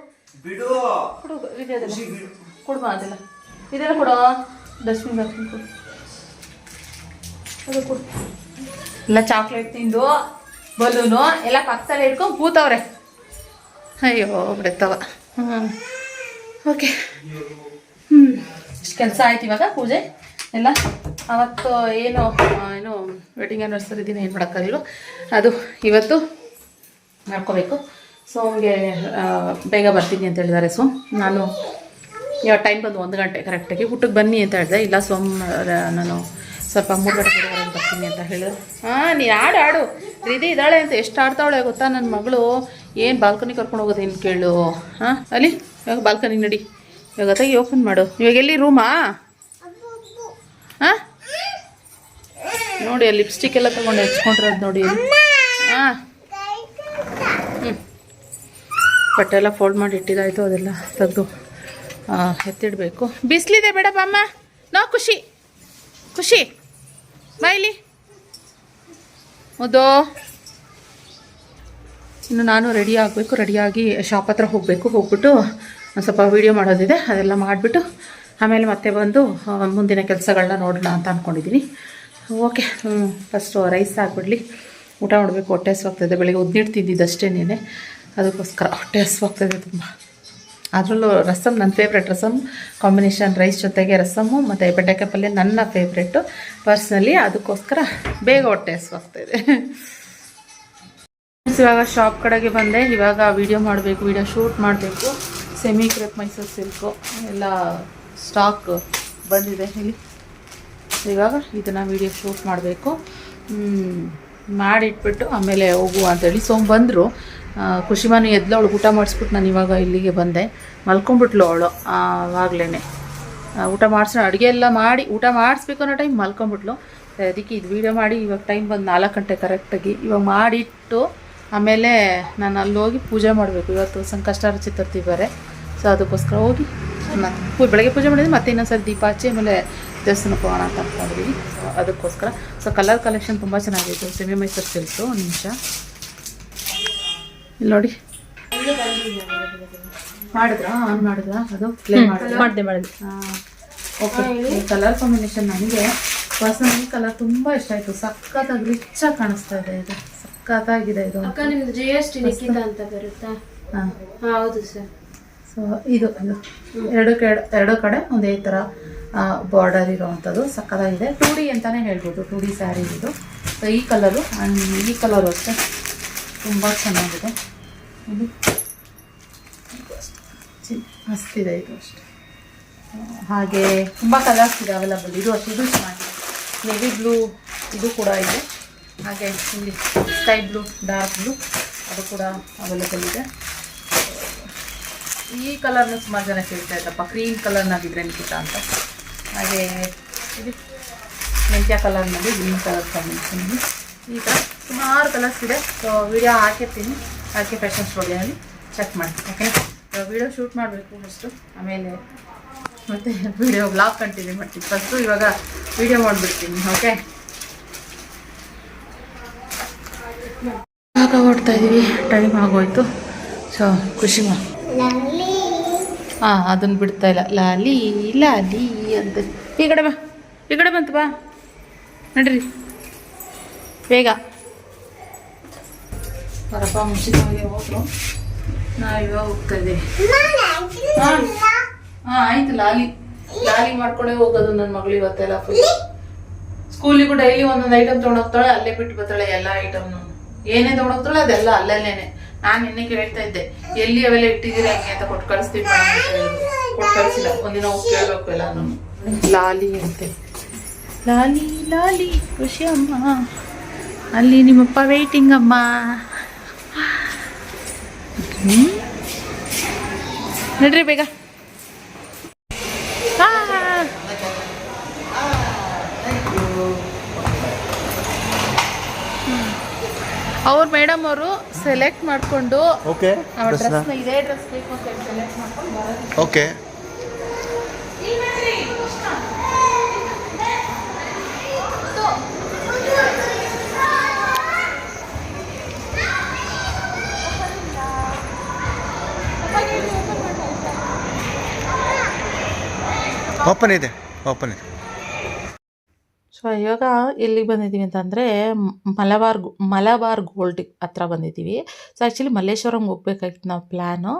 ಕೊಡುವ ಅದೆಲ್ಲ. ಇದೆಲ್ಲ ಕೊಡು ಡಸ್ಟ್ಬಿನ್ ಬರ್ತೀನಿ ಕೊಡು. ಅದು ಕೊಡು. ಎಲ್ಲ ಚಾಕ್ಲೇಟ್ ತಿಂದು ಬಲೂನು ಎಲ್ಲ ಪಕ್ಕದಲ್ಲಿ ಇಟ್ಕೊಂಡು ಕೂತವ್ರೆ. ಅಯ್ಯೋ ಬಿಡ್ತಾವ ಹ್ಞೂ ಓಕೆ. ಹ್ಞೂ ಕೆಲಸ ಆಯ್ತು ಇವಾಗ ಪೂಜೆ? ಎಲ್ಲ? ಅವತ್ತು ಏನು ಏನು ವೆಡ್ಡಿಂಗ್ ಆ್ಯನಿವರ್ಸರಿ ದಿನ ಏನು ಮಾಡೋಕ್ಕಾಗಿಲ್ಲ. ಅದು ಇವತ್ತು ಮಾಡ್ಕೋಬೇಕು. ಸೊ ಅವ್ನಿಗೆ ಬೇಗ ಬರ್ತೀನಿ ಅಂತ ಹೇಳಿದ್ದಾರೆ ಸೊ ನಾನು ಯಾವ ಟೈಮ್ ಬಂದು ಒಂದು ಗಂಟೆ ಕರೆಕ್ಟಾಗಿ ಊಟಕ್ಕೆ ಬನ್ನಿ ಅಂತ ಹೇಳಿದೆ. ಇಲ್ಲ ಸೋಮವಾರ ನಾನು ಸ್ವಲ್ಪ ಮೂರು ಗಂಟೆ ಬರ್ತೀನಿ ಅಂತ ಹೇಳಿದ್ರು. ಹಾಂ, ನೀ ಆಡು ಆಡು ರೀತಿ ಇದ್ದಾಳೆ ಅಂತ ಎಷ್ಟು ಆಡ್ತಾವಳೆ ಗೊತ್ತಾ ನನ್ನ ಮಗಳು? ಏನು ಬಾಲ್ಕನಿ ಕರ್ಕೊಂಡು ಹೋಗೋದು ಏನು ಕೇಳು? ಹಾಂ, ಅಲ್ಲಿ ಬಾಲ್ಕನಿ ನಡಿ. ಇವಾಗ ತೆಗಿ ಓಪನ್ ಮಾಡು. ಇವಾಗ ಎಲ್ಲಿ ರೂಮಾ ಹಾಂ ನೋಡಿ ಲಿಪ್ಸ್ಟಿಕ್ ಎಲ್ಲ ತಗೊಂಡು ಹೆಚ್ಕೊಂಡಿರೋದು ನೋಡಿ. ಹಾಂ ಹ್ಞೂ ಬಟ್ಟೆ ಫೋಲ್ಡ್ ಮಾಡಿ ಇಟ್ಟಿದ್ದಾಯ್ತು ಅದೆಲ್ಲ ತೆಗೆದು ಎತ್ತಿಡಬೇಕು. ಬಿಸಿಲಿದೆ ಬೇಡ ಬಮ್ಮ ನೋ, ಖುಷಿ. ಖುಷಿ. ಬಾಯ್ಲಿ ಮುದೋ ಇನ್ನು ನಾನು ರೆಡಿ ಆಗಬೇಕು ರೆಡಿಯಾಗಿ ಶಾಪ್ ಹತ್ರ ಹೋಗಬೇಕು. ಹೋಗ್ಬಿಟ್ಟು ಒಂದು ಸ್ವಲ್ಪ ವೀಡಿಯೋ ಮಾಡೋದಿದೆ, ಅದೆಲ್ಲ ಮಾಡಿಬಿಟ್ಟು ಆಮೇಲೆ ಮತ್ತೆ ಬಂದು ಮುಂದಿನ ಕೆಲಸಗಳನ್ನ ನೋಡೋಣ ಅಂತ ಅಂದ್ಕೊಂಡಿದ್ದೀನಿ ಓಕೆ ಫಸ್ಟು ರೈಸ್ ಹಾಕ್ಬಿಡ್ಲಿ. ಊಟ ಮಾಡಬೇಕು, ಹೊಟ್ಟೆ ಹಸ್ವಾಗ್ತದೆ ಬೆಳಿಗ್ಗೆ ಉದ್ದಿಟ್ಟು ತಿಂದಿದ್ದು ಅಷ್ಟೇನೆ ಅದಕ್ಕೋಸ್ಕರ ಹೊಟ್ಟೆ ಹಸ್ವಾಗ್ತದೆ ತುಂಬ. ಅದರಲ್ಲೂ ರಸಮ್ ನನ್ನ ಫೇವ್ರೆಟ್ ರಸಮ್ ಕಾಂಬಿನೇಷನ್ ರೈಸ್ ಜೊತೆಗೆ ರಸಮು, ಮತ್ತು ಬೆಂಡೆಕಾಯಿ ಪಲ್ಯ ನನ್ನ ಫೇವ್ರೇಟು ಪರ್ಸ್ನಲಿ ಅದಕ್ಕೋಸ್ಕರ ಬೇಗ ಹೊಟ್ಟೆ ಹಸ್ವಾಗ್ತಾಯಿದೆ ಇವಾಗ ಶಾಪ್ ಕಡೆಗೆ ಬಂದೆ. ಇವಾಗ ವೀಡಿಯೋ ಮಾಡಬೇಕು ವೀಡಿಯೋ ಶೂಟ್ ಮಾಡಬೇಕು. ಸೆಮಿ ಕ್ರೆಪ್ ಮೈಸೂರ್ ಸಿಲ್ಕು ಎಲ್ಲ ಸ್ಟಾಕ್ ಬಂದಿದೆ ಇಲ್ಲಿ. ಇವಾಗ ಇದನ್ನು ವಿಡಿಯೋ ಶೂಟ್ ಮಾಡಬೇಕು. ಮಾಡಿಟ್ಬಿಟ್ಟು ಆಮೇಲೆ ಹೋಗುವ ಅಂತೇಳಿ. ಸೋಮ್ ಬಂದರು. ಖುಷಿಮಾನಿ ಎದ್ಲು, ಅವಳು ಊಟ ಮಾಡಿಸ್ಬಿಟ್ಟು ನಾನು ಇವಾಗ ಇಲ್ಲಿಗೆ ಬಂದೆ. ಮಲ್ಕೊಂಡ್ಬಿಟ್ಲು ಅವಳು ಆವಾಗಲೇ ಊಟ ಮಾಡಿಸೋ ಅಡುಗೆ ಎಲ್ಲ ಮಾಡಿ, ಊಟ ಮಾಡಿಸ್ಬೇಕು ಅನ್ನೋ ಟೈಮ್ ಮಲ್ಕೊಂಡ್ಬಿಟ್ಲು. ಅದಕ್ಕೆ ಇದು ವೀಡಿಯೋ ಮಾಡಿ, ಇವಾಗ ಟೈಮ್ ಬಂದು ನಾಲ್ಕು ಗಂಟೆ ಕರೆಕ್ಟಾಗಿ ಇವಾಗ ಮಾಡಿಟ್ಟು, ಆಮೇಲೆ ನಾನು ಅಲ್ಲಿ ಹೋಗಿ ಪೂಜೆ ಮಾಡಬೇಕು. ಇವತ್ತು ಸಂಕಷ್ಟಾರ ಚತುರ್ಥಿ ಬೇರೆ. ಸೊ ಅದಕ್ಕೋಸ್ಕರ ಹೋಗಿ ಮತ್ತೆ ಪೂ ಬೆಳಗ್ಗೆ ಪೂಜೆ ಮಾಡಿದ್ವಿ ಮತ್ತೆ ಇನ್ನೊಂದ್ಸರಿ ದೀಪ ಹಚ್ಚಿ ಆಮೇಲೆ ದೇವಸ್ಥಾನಕ್ಕೆ ಹೋಗೋಣ ಅಂತ ಅಂದ್ಕೊಂಡಿದ್ದೀವಿ ಸೊ ಅದಕ್ಕೋಸ್ಕರ ಸೊ ಕಲರ್ ಕಲೆಕ್ಷನ್ ತುಂಬ ಚೆನ್ನಾಗಿತ್ತು. ಸೆಮಿ ಮೈಸೂರು ಸಿಲ್ಕು ಒಂದು ನಿಮಿಷ. ಇಲ್ಲಿ ನೋಡಿ. ಮಾಡಿದ್ರಾ? ಆನ್ ಮಾಡಿದ್ರಾ? ಅದು ಪ್ಲೇ ಮಾಡಿದ್ರಾ? ಮಾಡಿದೆ ಮಾಡಿದೆ. ಓಕೆ ಈ ಕಲರ್ ಕಾಂಬಿನೇಷನ್ ನನಗೆ ಪರ್ಸನಲಿ ಕಲರ್ ತುಂಬ ಇಷ್ಟ ಆಯಿತು. ಸಖತ್ತಾಗಿ ರಿಚಾಗಿ ಕಾಣಿಸ್ತಾ ಇದೆ ಇದು. ಸಖತ್ತಾಗಿದೆ ಇದು. ಜಿ ಎಸ್ ಟಿ ನಿಖಿತ ಅಂತ ಬರುತ್ತಾ? ಹಾಂ. ಹೌದು ಸರ್ ಸೊ ಇದು ಎರಡು ಕಡೆ ಎರಡು ಕಡೆ ಒಂದೇ ಥರ ಬಾರ್ಡರ್ ಇರೋವಂಥದ್ದು ಸಕ್ಕತ್ತಾಗಿದೆ. ಟೂ ಡಿ ಅಂತಲೇ ಹೇಳ್ಬೋದು. ಟೂ ಡಿ ಸ್ಯಾರಿ ಇದು. ಸೊ ಈ ಕಲರು ಆ್ಯಂಡ್ ಈ ಕಲರು ಅಷ್ಟೇ. ತುಂಬ ಚೆನ್ನಾಗಿದೆ. ಇದು. ಮಸ್ತಿದೆ ಇದು ಅಷ್ಟೇ. ಹಾಗೆ ತುಂಬ ಕಲರ್ಸ್ ಇದೆ ಅವೈಲಬಲ್ ಇದು ಅಷ್ಟು ಇದು ಚೆನ್ನಾಗಿದೆ ನೆವಿ ಬ್ಲೂ ಇದು ಕೂಡ ಇದೆ. ಹಾಗೆ ಸ್ಕೈ ಬ್ಲೂ ಡಾರ್ಕ್ ಬ್ಲೂ ಅದು ಕೂಡ ಅವೈಲಬಲ್ ಇದೆ. ಈ ಕಲರ್ನ ಸುಮಾರು ಜನ ಕೇಳ್ತಾ ಇದ್ದಪ್ಪ. ಕ್ರೀಮ್ ಕಲರ್ನಾಗಿದ್ರೆ ನಿಖಿತ ಅಂತ. ಹಾಗೆ ಇದು ಮೆಂತ್ಯ ಕಲರ್ನಲ್ಲಿ ಗ್ರೀನ್ ಕಲರ್ ಕಾಂಬಿನೇಷನ್ ಈ ಥರ ಸುಮಾರು ಕಲರ್ಸ್ ಇದೆ. ಸೊ ವಿಡಿಯೋ ಹಾಕಿರ್ತೀನಿ. ಅದಕ್ಕೆ ಫ್ಯಾಷನ್ ಸ್ಟುಡಿಯೋನಲ್ಲಿ ಚೆಕ್ ಮಾಡಿ ಓಕೆ ವಿಡಿಯೋ ಶೂಟ್ ಮಾಡಬೇಕು ಫಸ್ಟು ಆಮೇಲೆ ಮತ್ತು ವಿಡಿಯೋ ಬ್ಲಾಗ್ ಕಂಟಿನ್ಯೂ ಮಾಡ್ತೀನಿ. ಫಸ್ಟು ಇವಾಗ ವಿಡಿಯೋ ಮಾಡಿಬಿಡ್ತೀನಿ ಓಕೆ ಇವಾಗ ಓಡ್ತಾ ಇದ್ದೀವಿ ಟೈಮ್ ಆಗೋಯ್ತು. ಸೊ ಖುಷಿ ಮಾ ಹಾಂ ಅದನ್ನು ಬಿಡ್ತಾ ಇಲ್ಲ. ಲಾಲಿ ಲಾಲಿ ಅಂತ. ಈ ಕಡೆ ಬಾ. ಈ ಕಡೆ ಬಂತು ಬಾ. ನಡ್ರಿ. ಬೇಗ. ಬರಪ್ಪ ಮುಂಚಿತವಾಗಿ ಹೋದ್ರು ನಾವು ಇವಾಗ ಹೋಗ್ತಾ ಇದ್ದೀವಿ ಹಾಂ ಹಾಂ ಆಯ್ತು ಲಾಲಿ. ಲಾಲಿ ಮಾಡ್ಕೊಂಡೇ ಹೋಗೋದು ನನ್ನ ಮಗಳು ಇವತ್ತೆಲ್ಲ ಫುಲ್ ಸ್ಕೂಲಿಗೂ ಡೈಲಿ ಒಂದೊಂದು ಐಟಮ್ ತೊಗೊಂಡೋಗ್ತಾಳೆ ಅಲ್ಲೇ ಬಿಟ್ಟು ಬರ್ತಾಳೆ ಎಲ್ಲ ಐಟಮ್ನು ಏನೇ ತೊಗೊಂಡೋಗ್ತಾಳೆ ಅದೆಲ್ಲ ಅಲ್ಲಲ್ಲೇನೆ ನಾನು ನಿನ್ನೆ ಕೇಳ್ತಾ ಇದ್ದೆ, ಎಲ್ಲಿ ಅವೆಲ್ಲ ಇಟ್ಟಿದ್ದೀರಿ ಹಂಗೆ ಅಂತ ಕೊಟ್ಟು ಕಳಿಸ್ತೀವಿ ಕೊಟ್ಟು ಕಳಿಸಿಲ್ಲ, ಒಂದಿನ ಹೋಗಿ ಕೇಳಬೇಕು ಎಲ್ಲ ನಾನು. ಲಾಲಿ ಅಂತೆ. ಲಾಲಿ ಲಾಲಿ, ಖುಷಿ ಅಮ್ಮ. ಅಲ್ಲಿ ನಿಮ್ಮಪ್ಪ ವೇಟಿಂಗ್ ಅಮ್ಮ? ನಡ್ರಿ ಬೇಗ. ಅವ್ರ ಮೇಡಮ್ ಅವರು ಸೆಲೆಕ್ಟ್ ಮಾಡಿಕೊಂಡು ಓಕೆ ಡ್ರೆಸ್ನ ಇದೇ ಡ್ರೆಸ್ ಬೇಕು ಅಂತ ಸೆಲೆಕ್ಟ್ ಮಾಡ್ಕೊಂಡು ಬರೋದು. ಓಕೆ ಓಪನ್ ಇದೆ. ಓಪನ್ ಇದೆ. ಸೊ ಇವಾಗ ಎಲ್ಲಿಗೆ ಬಂದಿದ್ದೀವಿ ಅಂತಂದರೆ ಮಲಬಾರ್ ಮಲಬಾರ್ ಗೋಲ್ಡ್ ಹತ್ರ ಬಂದಿದ್ದೀವಿ ಸೊ ಆ್ಯಕ್ಚುಲಿ ಮಲ್ಲೇಶ್ವರಂಗೆ ಹೋಗ್ಬೇಕಾಗಿತ್ತು ನಾವು ಪ್ಲ್ಯಾನು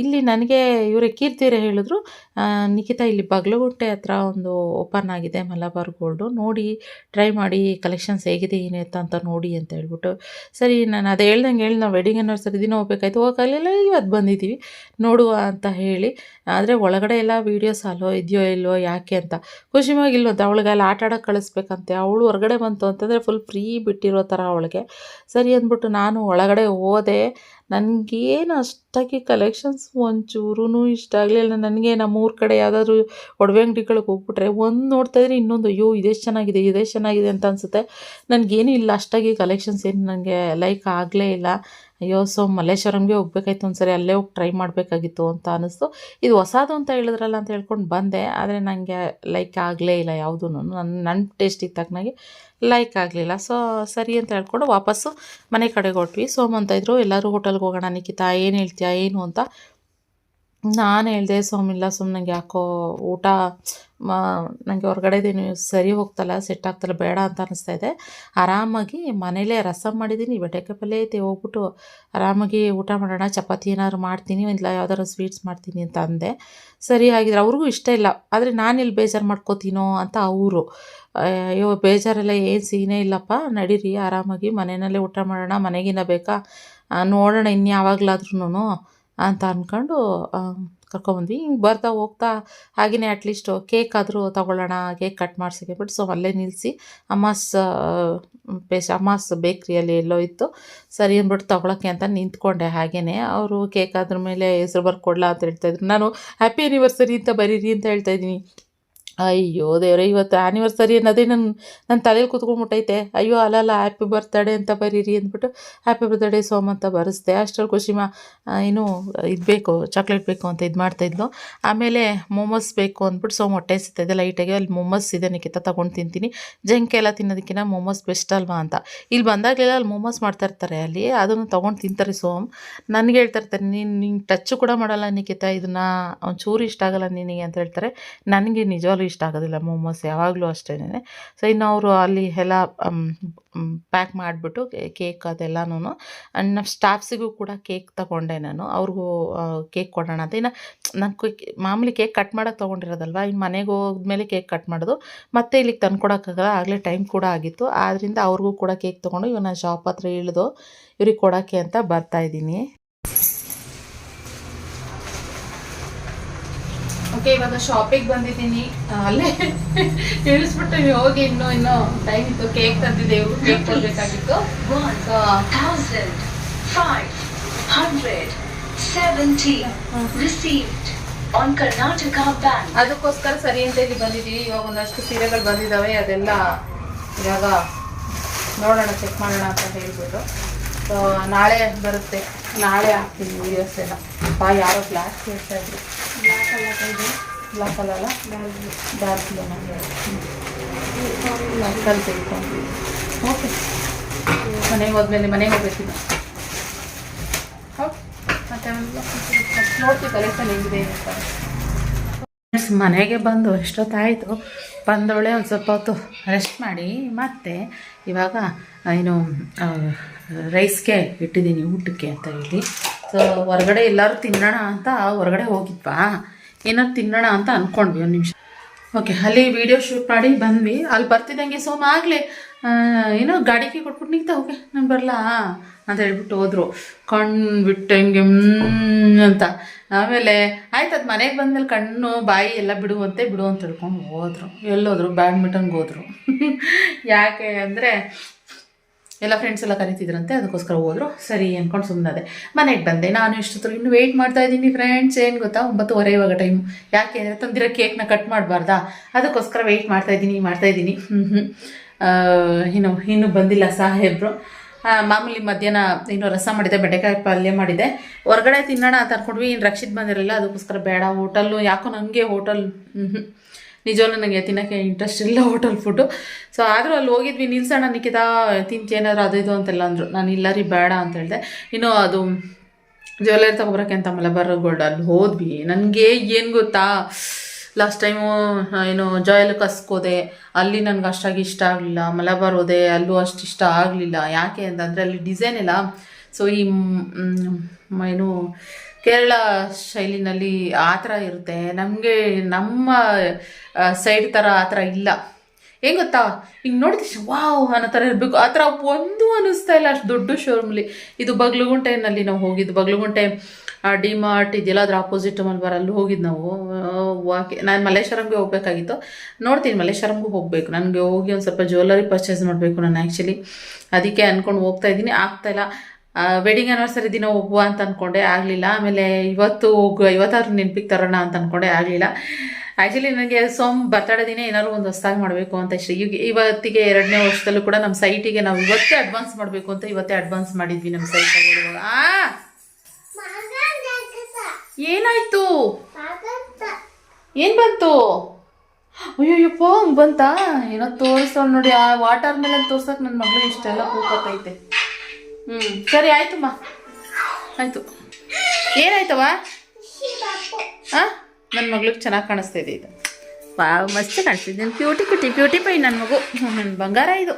ಇಲ್ಲಿ ನನಗೆ ಇವರೇ ಕೀರ್ತಿರೇ ಹೇಳಿದ್ರು ನಿಖಿತಾ ಇಲ್ಲಿ ಬಗ್ಲಗುಂಟೆ ಹತ್ರ ಒಂದು ಓಪನ್ ಆಗಿದೆ ಮಲಬಾರ್ ಗೋಲ್ಡು. ನೋಡಿ ಟ್ರೈ ಮಾಡಿ ಕಲೆಕ್ಷನ್ಸ್ ಹೇಗಿದೆ, ಏನು ಅಂತ ನೋಡಿ ಅಂತ ಹೇಳ್ಬಿಟ್ಟು. ಸರಿ, ನಾನು ಅದು ಹೇಳ್ದಂಗೆ ಹೇಳಿ ನಾವು ವೆಡ್ಡಿಂಗ್ ಸರಿ ದಿನ ಹೋಗ್ಬೇಕಾಯ್ತು. ಹೋಗಲಿಲ್ಲ ಇವತ್ತು ಬಂದಿದ್ದೀವಿ ನೋಡುವ ಅಂತ ಹೇಳಿ. ಆದರೆ ಒಳಗಡೆ ಎಲ್ಲ ವೀಡಿಯೋಸ್ ಅಲ್ಲೋ, ಇದೆಯೋ ಇಲ್ವೋ, ಯಾಕೆ ಅಂತ. ಖುಷಿಮಾಗಿ ಅಂತ ಅವಳಿಗೆ ಅಲ್ಲಿ ಆಟ ಆಡೋಕೆ ಕಳಿಸ್ಬೇಕಂತೆ. ಅವಳು ಹೊರಗಡೆ ಬಂತು ಅಂತಂದರೆ ಫುಲ್ ಫ್ರೀ ಬಿಟ್ಟಿರೋ ಥರ ಅವಳಿಗೆ. ಸರಿ ಅಂದ್ಬಿಟ್ಟು ನಾನು ಒಳಗಡೆ ಹೋದೆ. ನನಗೇನು ಅಷ್ಟಾಗಿ ಕಲೆಕ್ಷನ್ಸ್ ಒಂಚೂರೂ ಇಷ್ಟ ಆಗಲಿಲ್ಲ. ನನಗೆ ನಮ್ಮೂರ ಕಡೆ ಯಾವುದಾದ್ರೂ ಒಡವೆ ಅಂಗಡಿಗಳಿಗೆ ಹೋಗ್ಬಿಟ್ರೆ ಒಂದು ನೋಡ್ತಾ ಇದ್ರೆ ಇನ್ನೊಂದು, ಅಯ್ಯೋ ಇದೆಷ್ಟು ಚೆನ್ನಾಗಿದೆ ಇದೆಷ್ಟು ಚೆನ್ನಾಗಿದೆ ಅಂತ ಅನಿಸುತ್ತೆ. ನನಗೇನು ಇಲ್ಲ, ಅಷ್ಟಾಗಿ ಕಲೆಕ್ಷನ್ಸ್ ಏನು ನನಗೆ ಲೈಕ್ ಆಗಲೇ ಇಲ್ಲ. ಅಯ್ಯೋ ಸೊ ಮಲ್ಲೇಶ್ವರಂಗೆ ಹೋಗ್ಬೇಕಾಯ್ತು ಒಂದ್ಸರಿ, ಅಲ್ಲೇ ಹೋಗಿ ಟ್ರೈ ಮಾಡಬೇಕಾಗಿತ್ತು ಅಂತ ಅನ್ನಿಸ್ತು ಇದು ಹೊಸದು ಅಂತ ಹೇಳಿದ್ರಲ್ಲ ಅಂತ ಹೇಳ್ಕೊಂಡು ಬಂದೆ, ಆದರೆ ನನಗೆ ಲೈಕ್ ಆಗಲೇ ಇಲ್ಲ ಯಾವುದೂ ನನ್ನ ನನ್ನ ಟೇಸ್ಟಿಗೆ ತಕ್ಕನಾಗಿ ಲೈಕ್ ಆಗಲಿಲ್ಲ. ಸೊ ಸರಿ ಅಂತ ಹೇಳ್ಕೊಂಡು ವಾಪಸ್ಸು ಮನೆ ಕಡೆಗೆ ಹೊಟ್ವಿ. ಸೋಮ್ ಅಂತ ಇದ್ರು, ಎಲ್ಲರೂ ಹೋಟೆಲ್ಗೆ ಹೋಗೋಣ, ನಿಖಿತಾ, ಏನು ಹೇಳ್ತೀಯಾ, ಏನು? ಅಂತ ನಾನು ಹೇಳಿದೆ ಸೋಮಿಲ್ಲ ಸುಮ್ಮನೆ ಯಾಕೋ ಊಟ ನನಗೆ ಹೊರಗಡೆದೇನು ಸರಿ ಹೋಗ್ತಲ್ಲ ಸೆಟ್ ಆಗ್ತಲ್ಲ, ಬೇಡ ಅಂತ ಅನಿಸ್ತಾ ಇದೆ. ಆರಾಮಾಗಿ ಮನೇಲೇ ರಸಮ್ ಮಾಡಿದ್ದೀನಿ ಬೆಂಡೆಕಾಯಿ ಪಲ್ಯ ಐತೆ, ಹೋಗ್ಬಿಟ್ಟು ಆರಾಮಾಗಿ ಊಟ ಮಾಡೋಣ, ಚಪಾತಿ ಏನಾದ್ರು ಮಾಡ್ತೀನಿ ಇಲ್ಲ ಯಾವ್ದಾದ್ರು ಸ್ವೀಟ್ಸ್ ಮಾಡ್ತೀನಿ ಅಂತ ಅಂದೆ. ಸರಿ ಆಗಿದ್ರೆ ಅವ್ರಿಗೂ ಇಷ್ಟ ಇಲ್ಲ. ಆದರೆ ನಾನು ಇಲ್ಲಿ ಬೇಜಾರು ಮಾಡ್ಕೋತೀನೋ ಅಂತ ಅವರು. ಅಯ್ಯೋ, ಬೇಜಾರೆಲ್ಲ ಏನು ಸೀನೇ ಇಲ್ಲಪ್ಪ, ನಡೀರಿ, ಆರಾಮಾಗಿ ಮನೆಯಲ್ಲೇ ಊಟ ಮಾಡೋಣ, ಮನೆಗಿನ್ನ ಬೇಕಾ? ನೋಡೋಣ ಇನ್ನು ಯಾವಾಗಲಾದ್ರೂ ಅಂತ ಅಂದ್ಕೊಂಡು ಕರ್ಕೊಂಬಂದ್ವಿ. ಹಿಂಗೆ ಬರ್ತಾ ಹೋಗ್ತಾ ಹಾಗೆಯೇ ಅಟ್ಲೀಸ್ಟ್ ಕೇಕ್ ಆದರೂ ತೊಗೊಳ್ಳೋಣ, ಕೇಕ್ ಕಟ್ ಮಾಡ್ಸೋಕೆ ಬಿಟ್ಟು ಸೊ ಅಲ್ಲೇ ನಿಲ್ಲಿಸಿ ಅಮ್ಮಾಸ್ ಪೇಸ್, ಅಮ್ಮಾಸ್ ಬೇಕ್ರಿಯಲ್ಲಿ ಎಲ್ಲೋ ಇತ್ತು. ಸರಿ ಅಂದ್ಬಿಟ್ಟು ತೊಗೊಳಕ್ಕೆ ಅಂತ ನಿಂತ್ಕೊಂಡೆ ಹಾಗೆಯೇ ಅವರು ಕೇಕ್ ಆದ್ರ ಮೇಲೆ ಹೆಸ್ರು ಬರ್ಕೊಡ್ಲಾ ಅಂತ ಹೇಳ್ತಾಯಿದ್ರು ನಾನು ಹ್ಯಾಪಿ ಆ್ಯನಿವರ್ಸರಿ ಅಂತ ಬರೀರಿ ಅಂತ ಹೇಳ್ತಾ ಇದ್ದೀನಿ. ಅಯ್ಯೋ ದೇವರೇ, ಇವತ್ತು ಆ್ಯನಿವರ್ಸರಿ ಅನ್ನೋದೇ ನನ್ನ ನನ್ನ ತಲೆಯಲ್ಲಿ ಕುತ್ಕೊಂಡ್ಬಿಟ್ಟೈತೆ. ಅಯ್ಯೋ, ಅಲ್ಲಲ್ಲ ಹ್ಯಾಪಿ ಬರ್ತ್ಡೇ ಅಂತ ಬರೀರಿ ಅಂದ್ಬಿಟ್ಟು ಹ್ಯಾಪಿ ಬರ್ತ್ಡೇ ಸೋಮ್ ಅಂತ ಬರೆಸ್ದೆ. ಅಷ್ಟರಲ್ಲಿ ಖುಷಿಮಾ ಏನು ಇದು ಬೇಕು ಚಾಕ್ಲೇಟ್ ಬೇಕು ಅಂತ ಇದು ಮಾಡ್ತಾಯಿದ್ಲು ಆಮೇಲೆ ಮೊಮೋಸ್ ಬೇಕು ಅಂದ್ಬಿಟ್ಟು ಸೋಮ್ ಹೊಟ್ಟೆ ಸಿಗ್ತಾಯಿದೆ ಲೈಟಾಗಿ ಅಲ್ಲಿ ಮೊಮೋಸ್ ಇದೆ, ನಿಖಿತ ತೊಗೊಂಡು ತಿಂತೀನಿ. ಜಂಕ್ ಎಲ್ಲ ತಿನ್ನೋದಕ್ಕಿಂತ ಮೊಮೋಸ್ ಬೆಸ್ಟ್ ಅಲ್ವಾ ಅಂತ. ಇಲ್ಲಿ ಬಂದಾಗಲೆಲ್ಲ ಅಲ್ಲಿ ಮೊಮೋಸ್ ಮಾಡ್ತಾ ಇರ್ತಾರೆ ಅಲ್ಲಿ, ಅದನ್ನು ತೊಗೊಂಡು ತಿಂತಾರೆ ಸೋಮ್. ನನಗೆ ಹೇಳ್ತಾ ಇರ್ತಾರೆ, ನೀನು, ನಿಂಗೆ ಟಚ್ ಕೂಡ ಮಾಡಲ್ಲ ನಿಕಿತ ಇದನ್ನು ಒಂಚೂರು ಇಷ್ಟ ಆಗಲ್ಲ ನಿನಗೆ ಅಂತ ಹೇಳ್ತಾರೆ. ನನಗೆ ನಿಜವಾಗ್ಲೂ ಇಷ್ಟ ಆಗೋದಿಲ್ಲ, ಮೋಮೋಸ್ ಯಾವಾಗಲೂ ಅಷ್ಟೇ ಸೊ ಇನ್ನು ಅವರು ಅಲ್ಲಿ ಎಲ್ಲ ಪ್ಯಾಕ್ ಮಾಡಿಬಿಟ್ಟು ಕೇಕ್ ಅದೆಲ್ಲನೂ ನಮ್ಮ ಸ್ಟಾಫ್ಸಿಗೂ ಕೂಡ ಕೇಕ್ ತಗೊಂಡೆ ನಾನು. ಅವ್ರಿಗೂ ಕೇಕ್ ಕೊಡೋಣ ಅಂತ. ಇನ್ನು ನಾನು ಮಾಮೂಲಿ ಕೇಕ್ ಕಟ್ ಮಾಡೋಕೆ ತೊಗೊಂಡಿರೋದಲ್ವ? ಇನ್ನು ಮನೆಗೆ ಹೋದ್ಮೇಲೆ ಕೇಕ್ ಕಟ್ ಮಾಡೋದು. ಮತ್ತೆ ಇಲ್ಲಿಗೆ ತಂದು ಕೊಡೋಕ್ಕಾಗಲ್ಲ ಆಗಲೇ ಟೈಮ್ ಕೂಡ ಆಗಿತ್ತು. ಆದ್ದರಿಂದ ಅವ್ರಿಗೂ ಕೂಡ ಕೇಕ್ ತೊಗೊಂಡು ನಾನು ಶಾಪ್ ಹತ್ರ ಇಳಿದು ಇವ್ರಿಗೆ ಕೊಡೋಕ್ಕೆ ಅಂತ ಬರ್ತಾಯಿದ್ದೀನಿ ಓಕೆ ಇವಾಗ ಶಾಪಿಗೆ ಬಂದಿದ್ದೀನಿ. ಅಲ್ಲೇ ಇಳಿಸ್ಬಿಟ್ಟು ಹೋಗಿ ಇನ್ನು ಇನ್ನು ಟೈಮ್ ಇತ್ತು cake cake received on Karnataka Bank. ಅದಕ್ಕೋಸ್ಕರ ಸರಿ ಅಂತ ಇಲ್ಲಿ ಬಂದಿದ್ದೀವಿ. ಇವಾಗ ಒಂದಷ್ಟು ಸೀರೆಗಳು ಬಂದಿದ್ದಾವೆ ಅದೆಲ್ಲ ಇವಾಗ ನೋಡೋಣ ಚೆಕ್ ಮಾಡೋಣ ಅಂತ ಹೇಳ್ಬಿಟ್ಟು. ನಾಳೆ ಬರುತ್ತೆ. ನಾಳೆ ಹಾಕ್ತೀನಿ ವೀಡಿಯೋಸ್ ಎಲ್ಲ. ಬಾ, ಯಾರೋ ಬ್ಲ್ಯಾಕ್ ಹೇಳ್ತಾ ಇದ್ರು. ಬ್ಲ್ಯಾಕ್ ಅಲ್ಲ ಡಾರ್ಕ್ ಬ್ಲ್ಯಾಕಲ್ಲಿ ತೆಗೆದುಕೊಂಡು ಓಕೆ ಮನೆಗೆ ಹೋದ್ಮೇಲೆ ಮನೆಗೆ ಹೋಗ್ಬೇಕಿಲ್ಲ ಮತ್ತೆ ನೋಡ್ತೀವಿ ಕಲೆಕ್ಷನ್ ಹೆಂಗಿದೆ ಅಂತ. ಮನೆಗೆ ಬಂದು ಎಷ್ಟೊತ್ತಾಯಿತು? ಬಂದವಳೆ ಒಂದು ಸ್ವಲ್ಪ ಹೊತ್ತು ರೆಸ್ಟ್ ಮಾಡಿ. ಮತ್ತೆ ಇವಾಗ ಏನು ರೈಸ್ಗೆ ಇಟ್ಟಿದ್ದೀನಿ, ಊಟಕ್ಕೆ ಅಂತ ಹೇಳಿ. ಸೊ ಹೊರಗಡೆ ಎಲ್ಲರೂ ತಿನ್ನೋಣ ಅಂತ ಹೊರಗಡೆ ಹೋಗಿದ್ವಾ? ಏನಾದ್ರು ತಿನ್ನೋಣ ಅಂತ ಅಂದ್ಕೊಂಡ್ವಿ ಒಂದು ನಿಮಿಷ. ಓಕೆ ಅಲ್ಲಿ ವಿಡಿಯೋ ಶೂಟ್ ಮಾಡಿ ಬಂದ್ವಿ. ಅಲ್ಲಿ ಬರ್ತಿದ್ದಂಗೆ ಸೋಮ ಆಗಲೇ ಏನೋ ಗಾಡಿಗೆ ಕೊಟ್ಬಿಟ್ಟು ನಿಂತ ಓಕೆ ನಾನು ಬರಲಾ? ಅಂತ ಹೇಳ್ಬಿಟ್ಟು ಹೋದ್ರು. ಕಣ್ಣು ಬಿಟ್ಟು ಹಿಂಗೆ ಅಂತ. ಆಮೇಲೆ ಆಯ್ತು, ಅದು ಮನೆಗೆ ಬಂದಮೇಲೆ ಕಣ್ಣು, ಬಾಯಿ ಎಲ್ಲ ಬಿಡುವಂತೆ ಬಿಡು ಅಂತ ಹೇಳ್ಕೊಂಡು ಹೋದ್ರು. ಎಲ್ಲೋದ್ರು, ಬ್ಯಾಡ್ಮಿಂಟನ್ಗೆ ಹೋದ್ರು. ಯಾಕೆ ಅಂದರೆ ಎಲ್ಲ ಫ್ರೆಂಡ್ಸ್ ಎಲ್ಲ ಕರಿತಿದ್ರಂತೆ, ಅದಕ್ಕೋಸ್ಕರ ಹೋದ್ರು. ಸರಿ ಅಂದ್ಕೊಂಡು ಸುಮ್ಮನೆ ಮನೆಗೆ ಬಂದೆ. ನಾನು ಇಷ್ಟೊತ್ತು ಇನ್ನು ವೇಟ್ ಮಾಡ್ತಾ ಇದ್ದೀನಿ ಫ್ರೆಂಡ್ಸ್ ಏನು ಗೊತ್ತಾ? ಒಂಬತ್ತುವರೆ ಇವಾಗ ಟೈಮು ಯಾಕೆ ಅಂದರೆ ತಂದಿರೋ ಕೇಕ್ನ ಕಟ್ ಮಾಡಬಾರ್ದಾ? ಅದಕ್ಕೋಸ್ಕರ ವೆಯ್ಟ್ ಮಾಡ್ತಾ ಇದ್ದೀನಿ ಮಾಡ್ತಾ ಇದ್ದೀನಿ. ಹ್ಞೂ ಹ್ಞೂ ಇನ್ನು, ಇನ್ನೂ ಬಂದಿಲ್ಲ ಸಾಹೇಬ್ರು ಮಾಮೂಲಿ ಮಧ್ಯಾಹ್ನ ಇನ್ನು ರಸ ಮಾಡಿದೆ, ಬೆಂಡೆಕಾಯಿ ಪಲ್ಯ ಮಾಡಿದೆ. ಹೊರಗಡೆ ತಿನ್ನೋಣ ಅಂತ ಅನ್ಕೊಂಡ್ವಿ. ಇನ್ನು ರಕ್ಷಿತ್ ಬಂದಿರಲಿಲ್ಲ, ಅದಕ್ಕೋಸ್ಕರ ಬೇಡ. ಹೋಟಲ್ಲು ಯಾಕೋ ನನಗೆ ಹೋಟೆಲ್. ಹ್ಞೂ ನಿಜವಲ್ಲೂ ನನಗೆ ತಿನ್ನೋಕ್ಕೆ ಇಂಟ್ರೆಸ್ಟ್ ಇಲ್ಲ ಹೋಟೆಲ್ ಫುಡ್ಡು ಸೊ ಆದರೂ ಅಲ್ಲಿ ಹೋಗಿದ್ವಿ. ನಿಲ್ಸೋಣ ನಿಖಿತಾ ತಿಂತೇನಾದ್ರು ಅದು ಇದು ಅಂತೆಲ್ಲ ಅಂದರು. ನಾನು, ಇಲ್ಲ ರೀ, ಬೇಡ ಅಂತ ಹೇಳಿದೆ. ಇನ್ನು ಅದು ಜ್ಯುವೆಲ್ಲರಿ ತಗೊಬರಕ್ಕೆ ಅಂತ ಮಲಬಾರ್ ಗೋಲ್ಡ್ ಅಲ್ಲಿ ಹೋದ್ವಿ. ನನಗೆ ಏನು ಗೊತ್ತಾ? ಲಾಸ್ಟ್ ಟೈಮು ಏನು ಜಾಯಲ್ ಕಸ್ಕೋದೆ ಅಲ್ಲಿ ನನಗೆ ಅಷ್ಟಾಗಿ ಇಷ್ಟ ಆಗಲಿಲ್ಲ. ಮಲಬಾರ್ ಹೋದೆ. ಅಲ್ಲೂ ಅಷ್ಟು ಇಷ್ಟ ಆಗಲಿಲ್ಲ. ಯಾಕೆ ಅಂತಂದರೆ ಅಲ್ಲಿ ಡಿಸೈನ್ ಇಲ್ಲ ಸೊ ಈ ಏನು ಕೇರಳ ಶೈಲಿನಲ್ಲಿ ಆ ಥರ ಇರುತ್ತೆ. ನಮಗೆ ನಮ್ಮ ಸೈಡ್ ಥರ ಆ ಥರ ಇಲ್ಲ. ಹೆಂಗ ಗೊತ್ತಾ? ಹಿಂಗೆ ನೋಡಿದ ವಾವ್ ಅನ್ನೋ ಥರ ಇರಬೇಕು. ಆ ಥರ ಒಂದು ಅನ್ನಿಸ್ತಾ ಇಲ್ಲ ಅಷ್ಟು ದೊಡ್ಡ ಶೋರೂಮಲ್ಲಿ ಇದು ಬಗ್ಲುಗುಂಟೆನಲ್ಲಿ ನಾವು ಹೋಗಿದ್ದು ಬಗ್ಲುಗುಂಟೆ ಡಿ ಮಾರ್ಟ್ ಇದೆಯಲ್ಲ ಅದ್ರ ಆಪೋಸಿಟ್ ಮಲ್ಬಾರ್ ಅಲ್ಲಿ ಹೋಗಿದ್ದು ನಾವು ವಾಕೆ ನಾನು ಮಲ್ಲೇಶ್ವರಂಗೆ ಹೋಗ್ಬೇಕಾಗಿತ್ತು. ನೋಡ್ತೀನಿ, ಮಲ್ಲೇಶ್ವರಂಗೂ ಹೋಗಬೇಕು. ನನಗೆ ಹೋಗಿ ಒಂದು ಸ್ವಲ್ಪ ಜ್ಯುವೆಲ್ಲರಿ ಪರ್ಚೇಸ್ ಮಾಡಬೇಕು ನಾನು ಆ್ಯಕ್ಚುಲಿ ಅದಕ್ಕೆ ಅಂದ್ಕೊಂಡು ಹೋಗ್ತಾ ಇದ್ದೀನಿ. ಆಗ್ತಾಯಿಲ್ಲ ವೆಡ್ಡಿಂಗ್ ಆ್ಯನಿವರ್ಸರಿ ದಿನ ಹೋಗುವ ಅಂತ ಅಂದ್ಕೊಂಡೆ ಆಗಲಿಲ್ಲ. ಆಮೇಲೆ ಇವತ್ತು ಹೋಗುವ, ಇವತ್ತಾದ್ರೂ ನೆನಪಿಗೆ ತರೋಣ ಅಂತ ಅಂದ್ಕೊಂಡೆ ಆಗಲಿಲ್ಲ. ಆ್ಯಕ್ಚುಲಿ ನನಗೆ ಸೋಮ್ ಬರ್ತಡೇ ದಿನ ಏನಾದ್ರು ಒಂದು ಹೊಸ್ದಾಗಿ ಮಾಡಬೇಕು ಅಂತ ಇಷ್ಟ. ಈಗ ಇವತ್ತಿಗೆ ಎರಡನೇ ವರ್ಷದಲ್ಲೂ ಕೂಡ ನಮ್ಮ ಸೈಟಿಗೆ ನಾವು ಇವತ್ತೇ ಅಡ್ವಾನ್ಸ್ ಮಾಡಬೇಕು ಅಂತ ಇವತ್ತೇ ಅಡ್ವಾನ್ಸ್ ಮಾಡಿದ್ವಿ ನಮ್ಮ ಸೈಟ್ ಏನಾಯ್ತು? ಏನು ಬಂತು? ಅಯ್ಯೋಯ್ಯಪ್ಪ ಹಂಗೆ ಬಂತಾ? ಏನೋ ತೋರಿಸ್ತಾವ್ ನೋಡಿ, ಆ ವಾಟರ್ ಮೇಲೆ ತೋರ್ಸಕ್ಕೆ ನನ್ನ ಮಗಳು ಇಷ್ಟೆಲ್ಲ ಕೂಗತ್ತೈತೆ ಹ್ಞೂ ಸರಿ ಆಯ್ತಮ್ಮ ಆಯಿತು. ಏನಾಯ್ತವ ಹಾಂ ನನ್ನ ಮಗಳಿಗೆ ಚೆನ್ನಾಗಿ ಕಾಣಿಸ್ತಾ ಇದೆ ಇದು. ವಾವ್, ಮಸ್ತ್ ಕಾಣಿಸ್ತಿದೆ. ನನ್ನ ಕ್ಯೂಟಿ ಕ್ಯೂಟಿ ಪೈ ನನ್ನ ಮಗು. ನನ್ನ ಬಂಗಾರ ಇದು.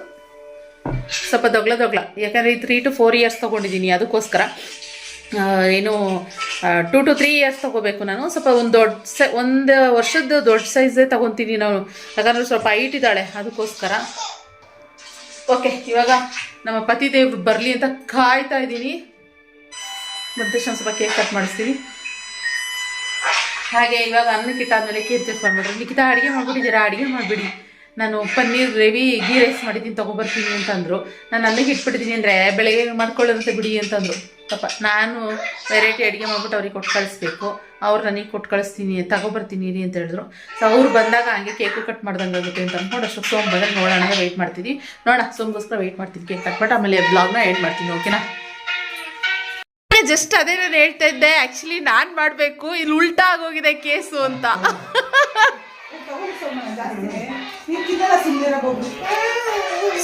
ಸ್ವಲ್ಪ ದೊಗ್ಲ ದೊಗ್ಲ. ಯಾಕಂದರೆ ಈ ತ್ರೀ ಟು ಫೋರ್ ಇಯರ್ಸ್ ತಗೊಂಡಿದ್ದೀನಿ ಅದಕ್ಕೋಸ್ಕರ. ಏನು ಟೂ ಟು ತ್ರೀ ಇಯರ್ಸ್ ತಗೋಬೇಕು ನಾನು. ಸ್ವಲ್ಪ ಒಂದು ದೊಡ್ಡ ಸೈ, ಒಂದು ವರ್ಷದ ದೊಡ್ಡ ಸೈಜೇ ತಗೊತೀನಿ ನಾನು ಯಾಕಂದರೆ ಸ್ವಲ್ಪ ಹೈಟ್ ಇದ್ದಾಳೆ, ಅದಕ್ಕೋಸ್ಕರ. ಓಕೆ ಇವಾಗ ನಮ್ಮ ಪತಿ ದೇವ್ರು ಬರಲಿ ಅಂತ ಕಾಯ್ತಾ ಇದ್ದೀನಿ. ಮತ್ತೆ ಸ್ವಲ್ಪ ಕೇಕ್ ಕಟ್ ಮಾಡಿಸ್ತೀನಿ. ಹಾಗೆ ಇವಾಗ ಅನ್ನಕ್ಕೆ ಆದಮೇಲೆ ಕೇಕ್ ಮಾಡ್ಬಿಡ್ರಿ ನಿಖಿತ ಅಡುಗೆ ಮಾಡ್ಬಿಟ್ಟಿದ್ದೀರಾ? ಅಡುಗೆ ಮಾಡಿಬಿಡಿ. ನಾನು ಪನ್ನೀರ್ ಗ್ರೇವಿ ಗೀ ರೈಸ್ ಮಾಡಿದ್ದೀನಿ ತೊಗೊಬರ್ತೀನಿ ಅಂತಂದರು. ನಾನು ಅನ್ನಕ್ಕೆ ಇಟ್ಬಿಟ್ಟಿದ್ದೀನಿ ಅಂದರೆ ಬೆಳಗ್ಗೆ ಮಾಡ್ಕೊಳ್ಳೋದಂತೆ ಬಿಡಿ ಅಂತಂದರು. ಪಾಪ ನಾನು ವೆರೈಟಿ ಅಡುಗೆ ಮಾಡ್ಬಿಟ್ಟು ಅವ್ರಿಗೆ ಕೊಟ್ಟು ಕಳಿಸ್ಬೇಕು. ಅವ್ರು ನನಗೆ ಕೊಟ್ಟು ಕಳಿಸ್ತೀನಿ, ತಗೊಬರ್ತೀನಿ ಇರಿ ಅಂತ ಹೇಳಿದ್ರು. ಸೊ ಅವ್ರು ಬಂದಾಗ ಹಂಗೆ ಕೇಕು ಕಟ್ ಮಾಡ್ದಂಗೆ ಆಗುತ್ತೆ ಅಂತ ಅಂದ್ಕೊಂಡು ಅಷ್ಟು ಸೋಮ್ ಬಂದಾಗ ನೋಡೋಣ ವೆಯ್ಟ್ ಮಾಡ್ತೀನಿ ನೋಡೋಣ, ಸೋಮ್ಗೋಸ್ಕರ ವೆಯ್ಟ್ ಮಾಡ್ತೀನಿ ಕೇಕ್ ಕಟ್ಬಿಟ್ಟು ಆಮೇಲೆ ಬ್ಲಾಗ್ನ ಎಡ್ ಮಾಡ್ತೀನಿ ಓಕೆನಾ ಜಸ್ಟ್ ಅದೇ ನಾನು ಹೇಳ್ತಾ ಇದ್ದೆ. ಆಕ್ಚುಲಿ ನಾನು ಮಾಡಬೇಕು, ಇಲ್ಲಿ ಉಲ್ಟಾ ಆಗೋಗಿದೆ ಕೇಸು ಅಂತ.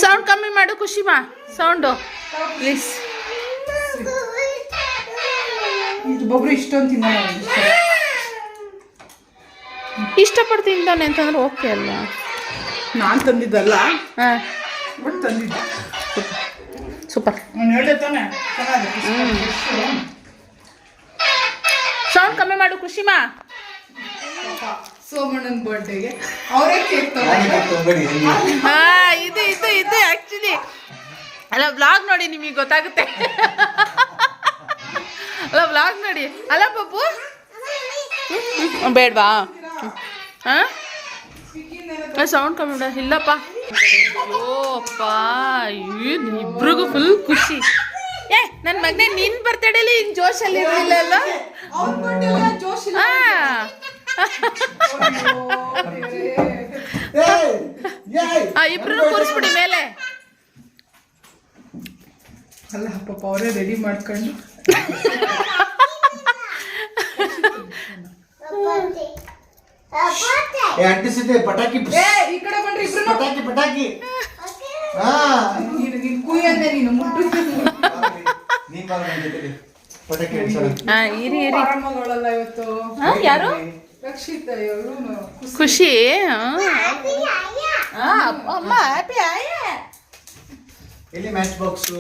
ಸೌಂಡ್ ಕಮ್ಮಿ ಮಾಡು ಖುಷಿಮಾ ಸೌಂಡು ಪ್ಲೀಸ್ ಒಬ್ರು ಇಷ್ಟೊಂದು ತಿನ್ನಲ್ಲ ಇಷ್ಟಪಟ್ಟು ತಿಂತಾನೆ ಅಂತಂದ್ರೆ ಓಕೆ ಅಲ್ಲ. ನಾನು ತಂದಿದ್ದಲ್ಲ? ಹಾಂ. ಬಟ್ ತಂದಿದ್ದೆ. ಸೂಪರ್ ನಾನು ಹೇಳ್ದೆ ತಾನೆ ಚೆನ್ನಾಗಿದೆ. ಸೌಂಡ್ ಕಮ್ಮಿ ಮಾಡು ಖುಷಿಮಾ. ಸೋಮಣ್ಣನ ಬರ್ಡೇಗೆ ಅವರೇ ಕೇಕ್ ತಗೊಂಡು ಹಾ ಇದು ಇದು ಇದು ಆಕ್ಚುಲಿ ಅಲ್ಲ ಬ್ಲಾಗ್ ನೋಡಿ ನಿಮಗೆ ಗೊತ್ತಾಗುತ್ತೆ. ಅಲ್ಲ ಬ್ಲಾಗ್ ನೋಡಿ. ಅಲ್ಲ ಪಪ್ಪು? ಬೇಡವಾ? ಹಾಂ? ಸೌಂಡ್ ಕಮ್ಮಿ ಬಿಡ ಇಲ್ಲಪ್ಪ. ಏನು ಇಬ್ರಿಗೂ ಫುಲ್ ಖುಷಿ. ಏ ನನ್ನ ಮಗನೇ ನಿನ್ನ ಬರ್ತಡೇಲಿ ಇನ್ ಜೋಶಲ್ಲಿ ಇರಲಿಲ್ಲ ಅಲ್ವಾ? ಹಾಂ ಇಬ್ರು ಕೂರಿಸ್ಬಿಡಿ ಮೇಲೆ. ಅಲ್ಲ ಪಾಪ ಅವರೇ ರೆಡಿ ಮಾಡ್ಕೊಂಡು. ಅಂಟಿಸಿದೆ ಪಟಾಕಿ ಏ ಈ ಕಡೆ ಬನ್ರಿ ಇಬ್ರು. ಪಟಾಕಿ ಪಟಾಕಿ. ಹಾ. ನೀನು ನೀನು ಕುಯ್ ಅಂದೆ ನೀನು ಮುಟ್ಟು ನೀನ್ ಬಾರ ನನ್ ಪಟಾಕಿ ಹೊಡ್ಸೋಣ. ಹಾ ಇರಿ ಇರಿ. ಆರಾಮಗಳಲ್ಲ ಇವತ್ತು ಹಾ ಯಾರು? ರಕ್ಷಿತ ಇವರು ಖುಷಿ. ಹಾ. ಅಮ್ಮ ಹ್ಯಾಪಿ ಎಲ್ಲಿ ಮ್ಯಾಚ್ ಬಾಕ್ಸು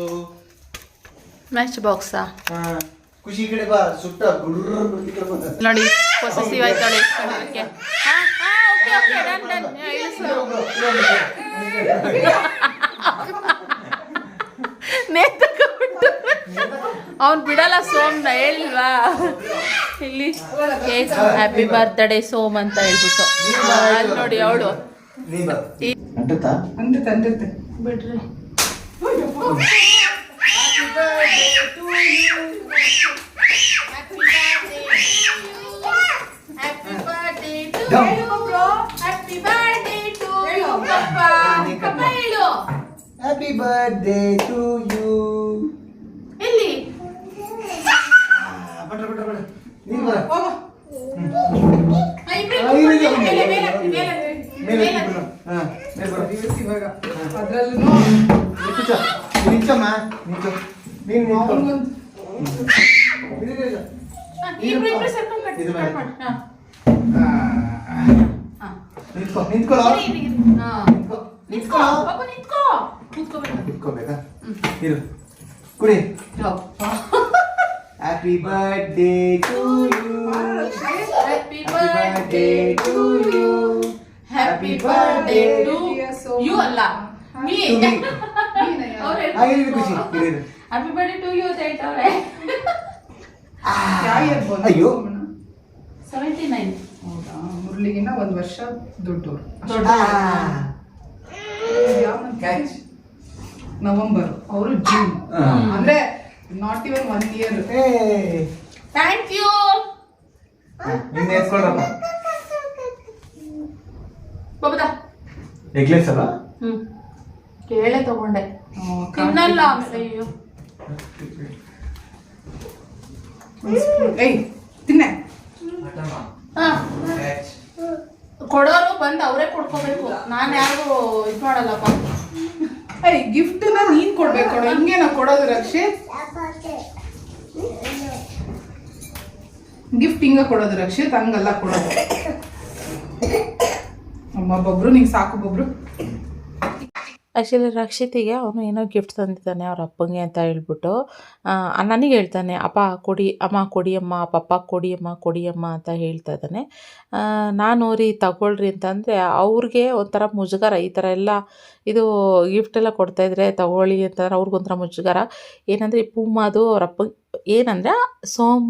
ಮ್ಯಾಚ್ ಬಾಕ್ಸಾ ಹಾ ಖುಷಿ ಕಡೆ ಬಾ ಸುಟ್ಟ ನೋಡಿ ಪೊಸೆಸಿವ್ ಆಯ್ತಾಳೆ ಇಷ್ಟೊಂದಕ್ಕೆ. ಹಾ ಹಾ ಓಕೆ ಓಕೆ ಡನ್ ಡನ್ ಇಳಿಸು ನೇತಕ್ಬಿಟ್ಟು ಅವ್ನು ಬಿಡಲ್ಲ ಸೋಮ್ನ ಹೇಳಿಲ್ವಾ? ಇಲ್ಲಿ ಕೇಕ್ ಹ್ಯಾಪಿ ಬರ್ತ್ಡೇ ಸೋಮ್ ಅಂತ ಹೇಳ್ಬಿಟ್ಟು. ಅಲ್ಲಿ ನೋಡಿ ಅವಳು. ಬಿಡ್ರಿ. ಹ್ಯಾಪಿ ಬರ್ಡೇ ಟು ಯು ಎಲ್ಲಿ ಬಟ್ರ ಬಟ್ರ ಬಟ್ರ ನೀನು ಬರ ಹೋಗೋ. ಮೇಲೆ ಬಿಡು. ಹಾ, ಮೇಲೆ ಬರು. ಇವಾಗ ಅದ್ರಲ್ಲೂ ನಿಂತ್ಕೋಬೇಕಾ ಇರು ಕುಡಿ happy birthday to you Happy birthday birthday to to you. you. Happy birthday to you ಅಲ್ಲ me. ಅವ್ರು ಖುಷಿ. ಹ್ಯಾಪಿ ಬರ್ಡೇ ಟು ಯು ಅಂತ ಹೇಳ್ತಾವ್ರೆ ಯಾವ ಬಂತು ಅಯ್ಯೋ. ಸೆವೆಂಟಿ ನೈನ್ ಹೌದಾ? ಮುರಳಿಗಿನ್ನ ಒಂದು ವರ್ಷ ದೊಡ್ಡವರು ಆ. ಕ್ಯಾಚ್? ನವೆಂಬರ್. ಅವರು ಜೂನ್. ಅಂದ್ರೆ not even one year thank you ನಿನ್ನ ಎತ್ಕೊಳ್ರಪ್ಪ ಬಾಬುದಾ. ನೆಕ್ಲೆಸ್ ಅಲ್ಲ? ಹ್ಮ್. ಕೇಳೆ ತಗೊಂಡೆ. ತಿನ್ನಲ್ಲ ಅಯ್ಯೋ. ಏಯ್ ತಿನ್ನೆ. ಕೊಡೋರು ಬಂದು ಅವರೇ ಕೊಡ್ಕೋಬೇಕು. ನಾನು ಯಾರಿಗೂ ಇದು ಮಾಡಲ್ಲಪ್ಪ. ಏಯ್ ಗಿಫ್ಟ್ನ ನೀನ್ ಕೊಡ್ಬೇಕು ಕೊಡು ಹಿಂಗೇನ ಕೊಡೋದು ರಕ್ಷೆ. ಗಿಫ್ಟ್ ಹಿಂಗ ಕೊಡೋದು ರಕ್ಷಿತ್ ಹಂಗಲ್ಲ ಕೊಡೋದು. ಅಮ್ಮ ಬೊಬ್ರು ನಿಂಗೆ ಸಾಕು ಬೊಬ್ರು. ಆ್ಯಕ್ಚುಲಿ ರಕ್ಷಿತಿಗೆ ಅವನು ಏನೋ ಗಿಫ್ಟ್ ತಂದಿದ್ದಾನೆ ಅವ್ರ ಅಪ್ಪಂಗೆ ಅಂತ ಹೇಳ್ಬಿಟ್ಟು. ನನಗೆ ಹೇಳ್ತಾನೆ, ಅಪ್ಪ, ಕೊಡಿ, ಅಮ್ಮ, ಕೊಡಿಯಮ್ಮ, ಪಪ್ಪ, ಕೊಡಿಯಮ್ಮ ಕೊಡಿಯಮ್ಮ ಅಂತ ಹೇಳ್ತಾ ಇದ್ದಾನೆ. ನಾನು ರೀ ತಗೊಳ್ರಿ ಅಂತಂದರೆ ಅವ್ರಿಗೆ ಒಂಥರ ಮುಜುಗರ, ಈ ಥರ ಎಲ್ಲ ಇದು ಗಿಫ್ಟೆಲ್ಲ ಕೊಡ್ತಾಯಿದ್ರೆ ತಗೊಳ್ಳಿ ಅಂತಂದ್ರೆ ಅವ್ರಿಗೊಂಥರ ಮುಜುಗರ. ಏನಂದರೆ ಪೂಮಾದು ಅವ್ರ ಅಪ್ಪ ಏನಂದರೆ, ಸೋಮ್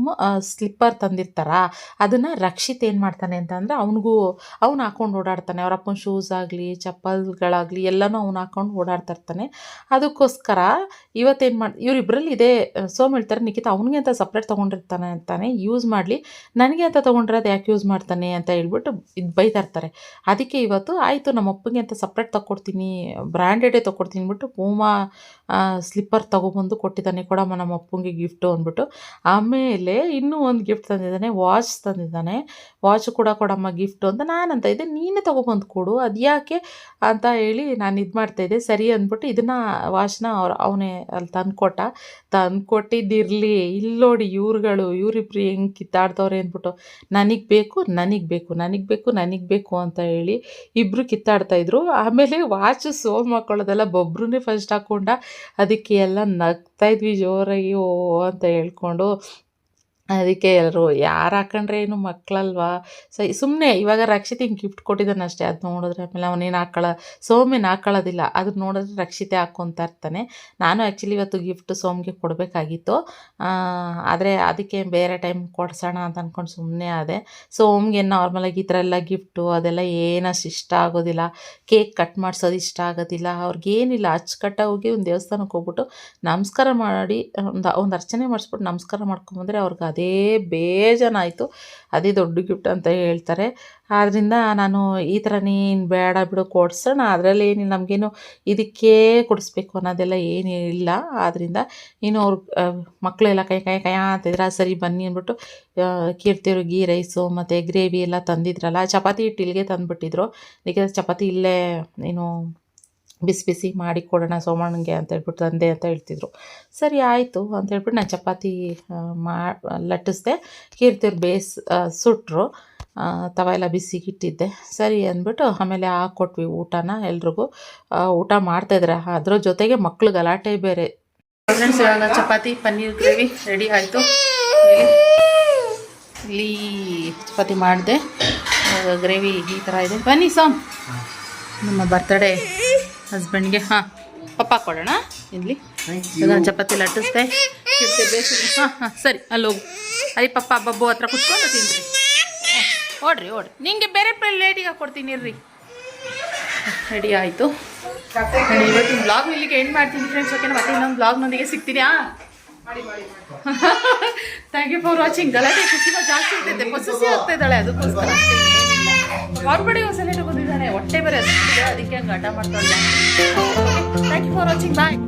ಸ್ಲಿಪ್ಪರ್ ತಂದಿರ್ತಾರ. ಅದನ್ನು ರಕ್ಷಿತ್ ಏನು ಮಾಡ್ತಾನೆ ಅಂತಂದರೆ, ಅವನಿಗೂ, ಅವ್ನು ಹಾಕೊಂಡು ಓಡಾಡ್ತಾನೆ. ಅವರಪ್ಪನ ಶೂಸ್ ಆಗಲಿ, ಚಪ್ಪಲ್ಗಳಾಗಲಿ, ಎಲ್ಲನೂ ಅವ್ನು ಹಾಕೊಂಡು ಓಡಾಡ್ತಾ ಇರ್ತಾನೆ. ಅದಕ್ಕೋಸ್ಕರ ಇವತ್ತೇನು ಮಾಡಿ ಇವರಿಬ್ಬರಲ್ಲಿ ಇದೇ ಸೋಮ್ ಹೇಳ್ತಾರೆ, ನಿಖಿತ, ಅವನಿಗೆ ಅಂತ ಸಪ್ರೇಟ್ ತೊಗೊಂಡಿರ್ತಾನೆ ಅಂತಾನೆ ಯೂಸ್ ಮಾಡಲಿ. ನನಗೆ ಅಂತ ತೊಗೊಂಡಿರೋದು ಯಾಕೆ ಯೂಸ್ ಮಾಡ್ತಾನೆ? ಅಂತ ಹೇಳ್ಬಿಟ್ಟು ಇದು ಬೈತಾ ಇರ್ತಾರೆ. ಅದಕ್ಕೆ ಇವತ್ತು, ಆಯಿತು ನಮ್ಮ ಅಪ್ಪಗೆ ಅಂತ ಸಪ್ರೇಟ್ ತೊಗೊಡ್ತೀನಿ ಬ್ರ್ಯಾಂಡೆಡೇ ತೊಗೊಡ್ತೀನಿ ಬಿಟ್ಟು ಪೂಮಾ ಸ್ಲಿಪ್ಪರ್ ತೊಗೊಬಂದು ಕೊಟ್ಟಿದ್ದಾನೆ. ಕೊಡಮ್ಮ ನಮ್ಮ ಅಪ್ಪಂಗೆ ಗಿಫ್ಟು ಅಂದ್ಬಿಟ್ಟು, ಆಮೇಲೆ ಇನ್ನೂ ಒಂದು ಗಿಫ್ಟ್ ತಂದಿದ್ದಾನೆ ವಾಚ್ ತಂದಿದ್ದಾನೆ. ವಾಚ್ ಕೂಡ ಕೊಡಮ್ಮ ಗಿಫ್ಟು ಅಂತ ನಾನಂತ ಇದ್ದೆ, ನೀನೇ ತೊಗೊಬಂದು ಕೊಡು, ಅದು ಯಾಕೆ ಅಂತ ಹೇಳಿ ನಾನು ಇದು ಮಾಡ್ತಾಯಿದ್ದೆ ಸರಿ ಅಂದ್ಬಿಟ್ಟು ಇದನ್ನು ವಾಚ್ನ ಅವ್ರು, ಅವನೇ ಅಲ್ಲಿ ತಂದುಕೊಟ್ಟ. ತಂದುಕೊಟ್ಟಿದ್ದಿರಲಿ ಇಲ್ಲಿ ನೋಡಿ ಇವ್ರುಗಳು ಇವರಿಬ್ರು ಹೆಂಗೆ ಕಿತ್ತಾಡ್ತವ್ರೆ ಅಂದ್ಬಿಟ್ಟು, ನನಗೆ ಬೇಕು ನನಗೆ ಬೇಕು ನನಗೆ ಬೇಕು ನನಗೆ ಬೇಕು ಅಂತ ಹೇಳಿ ಇಬ್ಬರು ಕಿತ್ತಾಡ್ತಾಯಿದ್ರು ಆಮೇಲೆ ವಾಚ್ ಸೋಲ್ ಮಾಡ್ಕೊಳ್ಳೋದೆಲ್ಲ ಬೊಬ್ರನ್ನೇ ಫಸ್ಟ್ ಹಾಕ್ಕೊಂಡ ಅದಕ್ಕೆ ಎಲ್ಲ ನಗ್ತಾ ಇದ್ವಿ, ಜೋರಾಗಿ ಓ ಅಂತ ಹೇಳ್ಕೊಂಡು ಅದಕ್ಕೆ ಎಲ್ಲರೂ ಯಾರು ಹಾಕೊಂಡ್ರೆ ಏನು ಮಕ್ಕಳಲ್ವಾ ಸೊ ಸುಮ್ಮನೆ ಇವಾಗ ರಕ್ಷಿತ್ ಹಿಂಗೆ ಗಿಫ್ಟ್ ಕೊಟ್ಟಿದ್ದಾನೆ ಅಷ್ಟೇ ಅದು ನೋಡಿದ್ರೆ ಆಮೇಲೆ ಅವನೇನು ಹಾಕೊಳ್ಳೋ ಸೋಮೇನು ಹಾಕೊಳ್ಳೋದಿಲ್ಲ ಅದನ್ನ ನೋಡಿದ್ರೆ ರಕ್ಷಿತೆ ಹಾಕ್ಕೊತಾ ಇರ್ತಾನೆ. ನಾನು ಆ್ಯಕ್ಚುಲಿ ಇವತ್ತು ಗಿಫ್ಟ್ ಸೋಮ್ಗೆ ಕೊಡಬೇಕಾಗಿತ್ತು. ಆದರೆ ಅದಕ್ಕೆ ಬೇರೆ ಟೈಮ್ ಕೊಡ್ಸೋಣ ಅಂತ ಅಂದ್ಕೊಂಡು ಸುಮ್ಮನೆ ಆದೆ. ಸೋಮ್ಗೆ ನಾರ್ಮಲಾಗಿ ಈ ಥರ ಎಲ್ಲ ಗಿಫ್ಟು ಅದೆಲ್ಲ ಏನಷ್ಟು ಇಷ್ಟ ಆಗೋದಿಲ್ಲ. ಕೇಕ್ ಕಟ್ ಮಾಡಿಸೋದು ಇಷ್ಟ ಆಗೋದಿಲ್ಲ. ಅವ್ರಿಗೇನಿಲ್ಲ ಅಚ್ಚುಕಟ್ಟ ಹೋಗಿ ಒಂದು ದೇವಸ್ಥಾನಕ್ಕೆ ಹೋಗ್ಬಿಟ್ಟು ನಮಸ್ಕಾರ ಮಾಡಿ, ಒಂದು ಒಂದು ಅರ್ಚನೆ ಮಾಡಿಸ್ಬಿಟ್ಟು ನಮಸ್ಕಾರ ಮಾಡ್ಕೊಂಬಂದರೆ ಅವ್ರಿಗೆ ಅದೇ ಬೇಜಾನಾಯಿತು. ಅದೇ ದೊಡ್ಡ ಗಿಫ್ಟ್ ಅಂತ ಹೇಳ್ತಾರೆ. ಆದ್ದರಿಂದ ನಾನು ಈ ಥರ ನೀನು ಬೇಡ ಬಿಡು ಕೊಡ್ಸೋಣ. ಅದರಲ್ಲಿ ಏನಿಲ್ಲ, ನಮಗೇನು ಇದಕ್ಕೇ ಕೊಡಿಸ್ಬೇಕು ಅನ್ನೋದೆಲ್ಲ ಏನಿಲ್ಲ. ಆದ್ದರಿಂದ ಇನ್ನು ಅವ್ರ ಮಕ್ಕಳೆಲ್ಲ ಕೈ ಕೈ ಕೈ ಅಂತಿದ್ರೆ ಸರಿ ಬನ್ನಿ ಅಂದ್ಬಿಟ್ಟು ಕೀರ್ತಿರು ಗೀ, ರೈಸು ಮತ್ತು ಗ್ರೇವಿ ಎಲ್ಲ ತಂದಿದ್ರಲ್ಲ, ಚಪಾತಿ ಹಿಟ್ಟು ಇಲ್ಲಿಗೆ ತಂದುಬಿಟ್ಟಿದ್ರು. ಅದಕ್ಕೆ ಚಪಾತಿ ಇಲ್ಲೇ ಏನು ಬಿಸಿ ಬಿಸಿ ಮಾಡಿ ಕೊಡೋಣ ಸೋಮಣ್ಣಗೆ ಅಂತ ಹೇಳ್ಬಿಟ್ಟು ತಂದೆ ಅಂತ ಹೇಳ್ತಿದ್ರು. ಸರಿ, ಆಯಿತು ಅಂತ ಹೇಳ್ಬಿಟ್ಟು ನಾನು ಚಪಾತಿ ಮಾ, ಲಟ್ಟಿಸ್ದೆ ಕೀರ್ತಿರು ಬೇಸ್ ಸುಟ್ಟರು ತವ ಎಲ್ಲ ಬಿಸಿ ಇಟ್ಟಿದ್ದೆ. ಸರಿ ಅಂದ್ಬಿಟ್ಟು ಆಮೇಲೆ ಹಾಕ್ಕೊಟ್ವಿ ಊಟನ ಎಲ್ರಿಗೂ. ಊಟ ಮಾಡ್ತಾಯಿದ್ರೆ ಅದ್ರ ಜೊತೆಗೆ ಮಕ್ಳು ಗಲಾಟೆ ಬೇರೆ. ಫ್ರೆಂಡ್ಸ್ ಇವಾಗ ಚಪಾತಿ, ಪನ್ನೀರ್ ಗ್ರೇವಿ ರೆಡಿ ಆಯಿತು. ಇಲ್ಲಿ ಚಪಾತಿ ಮಾಡಿದೆ. ಗ್ರೇವಿ ಈ ಥರ ಇದೆ. ಬನ್ನಿ ಸಾಮ್. ನಮ್ಮ ಬರ್ತಡೇ ಹಸ್ಬೆಂಡ್ಗೆ ಹಾಂ ಪಪ್ಪ ಕೊಡೋಣ. ಇಲ್ಲಿ ಚಪಾತಿ ಲಟ್ಟಿಸ್ದೆ. ಬೇಕು ಹಾಂ ಹಾಂ ಸರಿ ಅಲ್ಲಿ ಹೋಗು. ಅಯ್ಯ ಪಪ್ಪ ಬಬ್ಬು ಹತ್ರ ಕುತ್ಕೊಂಡು ತಿನ್ರಿ. ಓಡ್ರಿ ಓಡ್ರಿ. ನಿಂಗೆ ಬೇರೆ ಪ್ಲೇಟಿಗೆ ಕೊಡ್ತೀನಿ ಇರ್ರಿ. ರೆಡಿ ಆಯಿತು. ಇವತ್ತಿನ ಬ್ಲಾಗ್ ಇಲ್ಲಿಗೆ ಎಂಡ್ ಮಾಡ್ತೀನಿ ಫ್ರೆಂಡ್ಸ್ ಓಕೆನಾ ಮತ್ತೆ ಇನ್ನೊಂದು ಬ್ಲಾಗ್ನೊಂದಿಗೆ ಸಿಗ್ತೀನಿ ಆ ಥ್ಯಾಂಕ್ ಯು ಫಾರ್ ವಾಚಿಂಗ್ ಗಲಾಟೆ ಖುಷಿ ಜಾಸ್ತಿ ಇರ್ತೈತೆ ಪೊಸೆಸಿ ಆಗ್ತಾ ಇದ್ದಾಳೆ ಅದಕ್ಕೋಸ್ಕರ ಒಂದು ಸಲ ಹೊರಗಡೆ ಕಣೆ ಹೊಟ್ಟೆ ಬೇರೆ ಅದಕ್ಕೆ ಹಂಗೆ ಅಡ್ಡ ಮಾಡ್ತಾ thank you for watching bye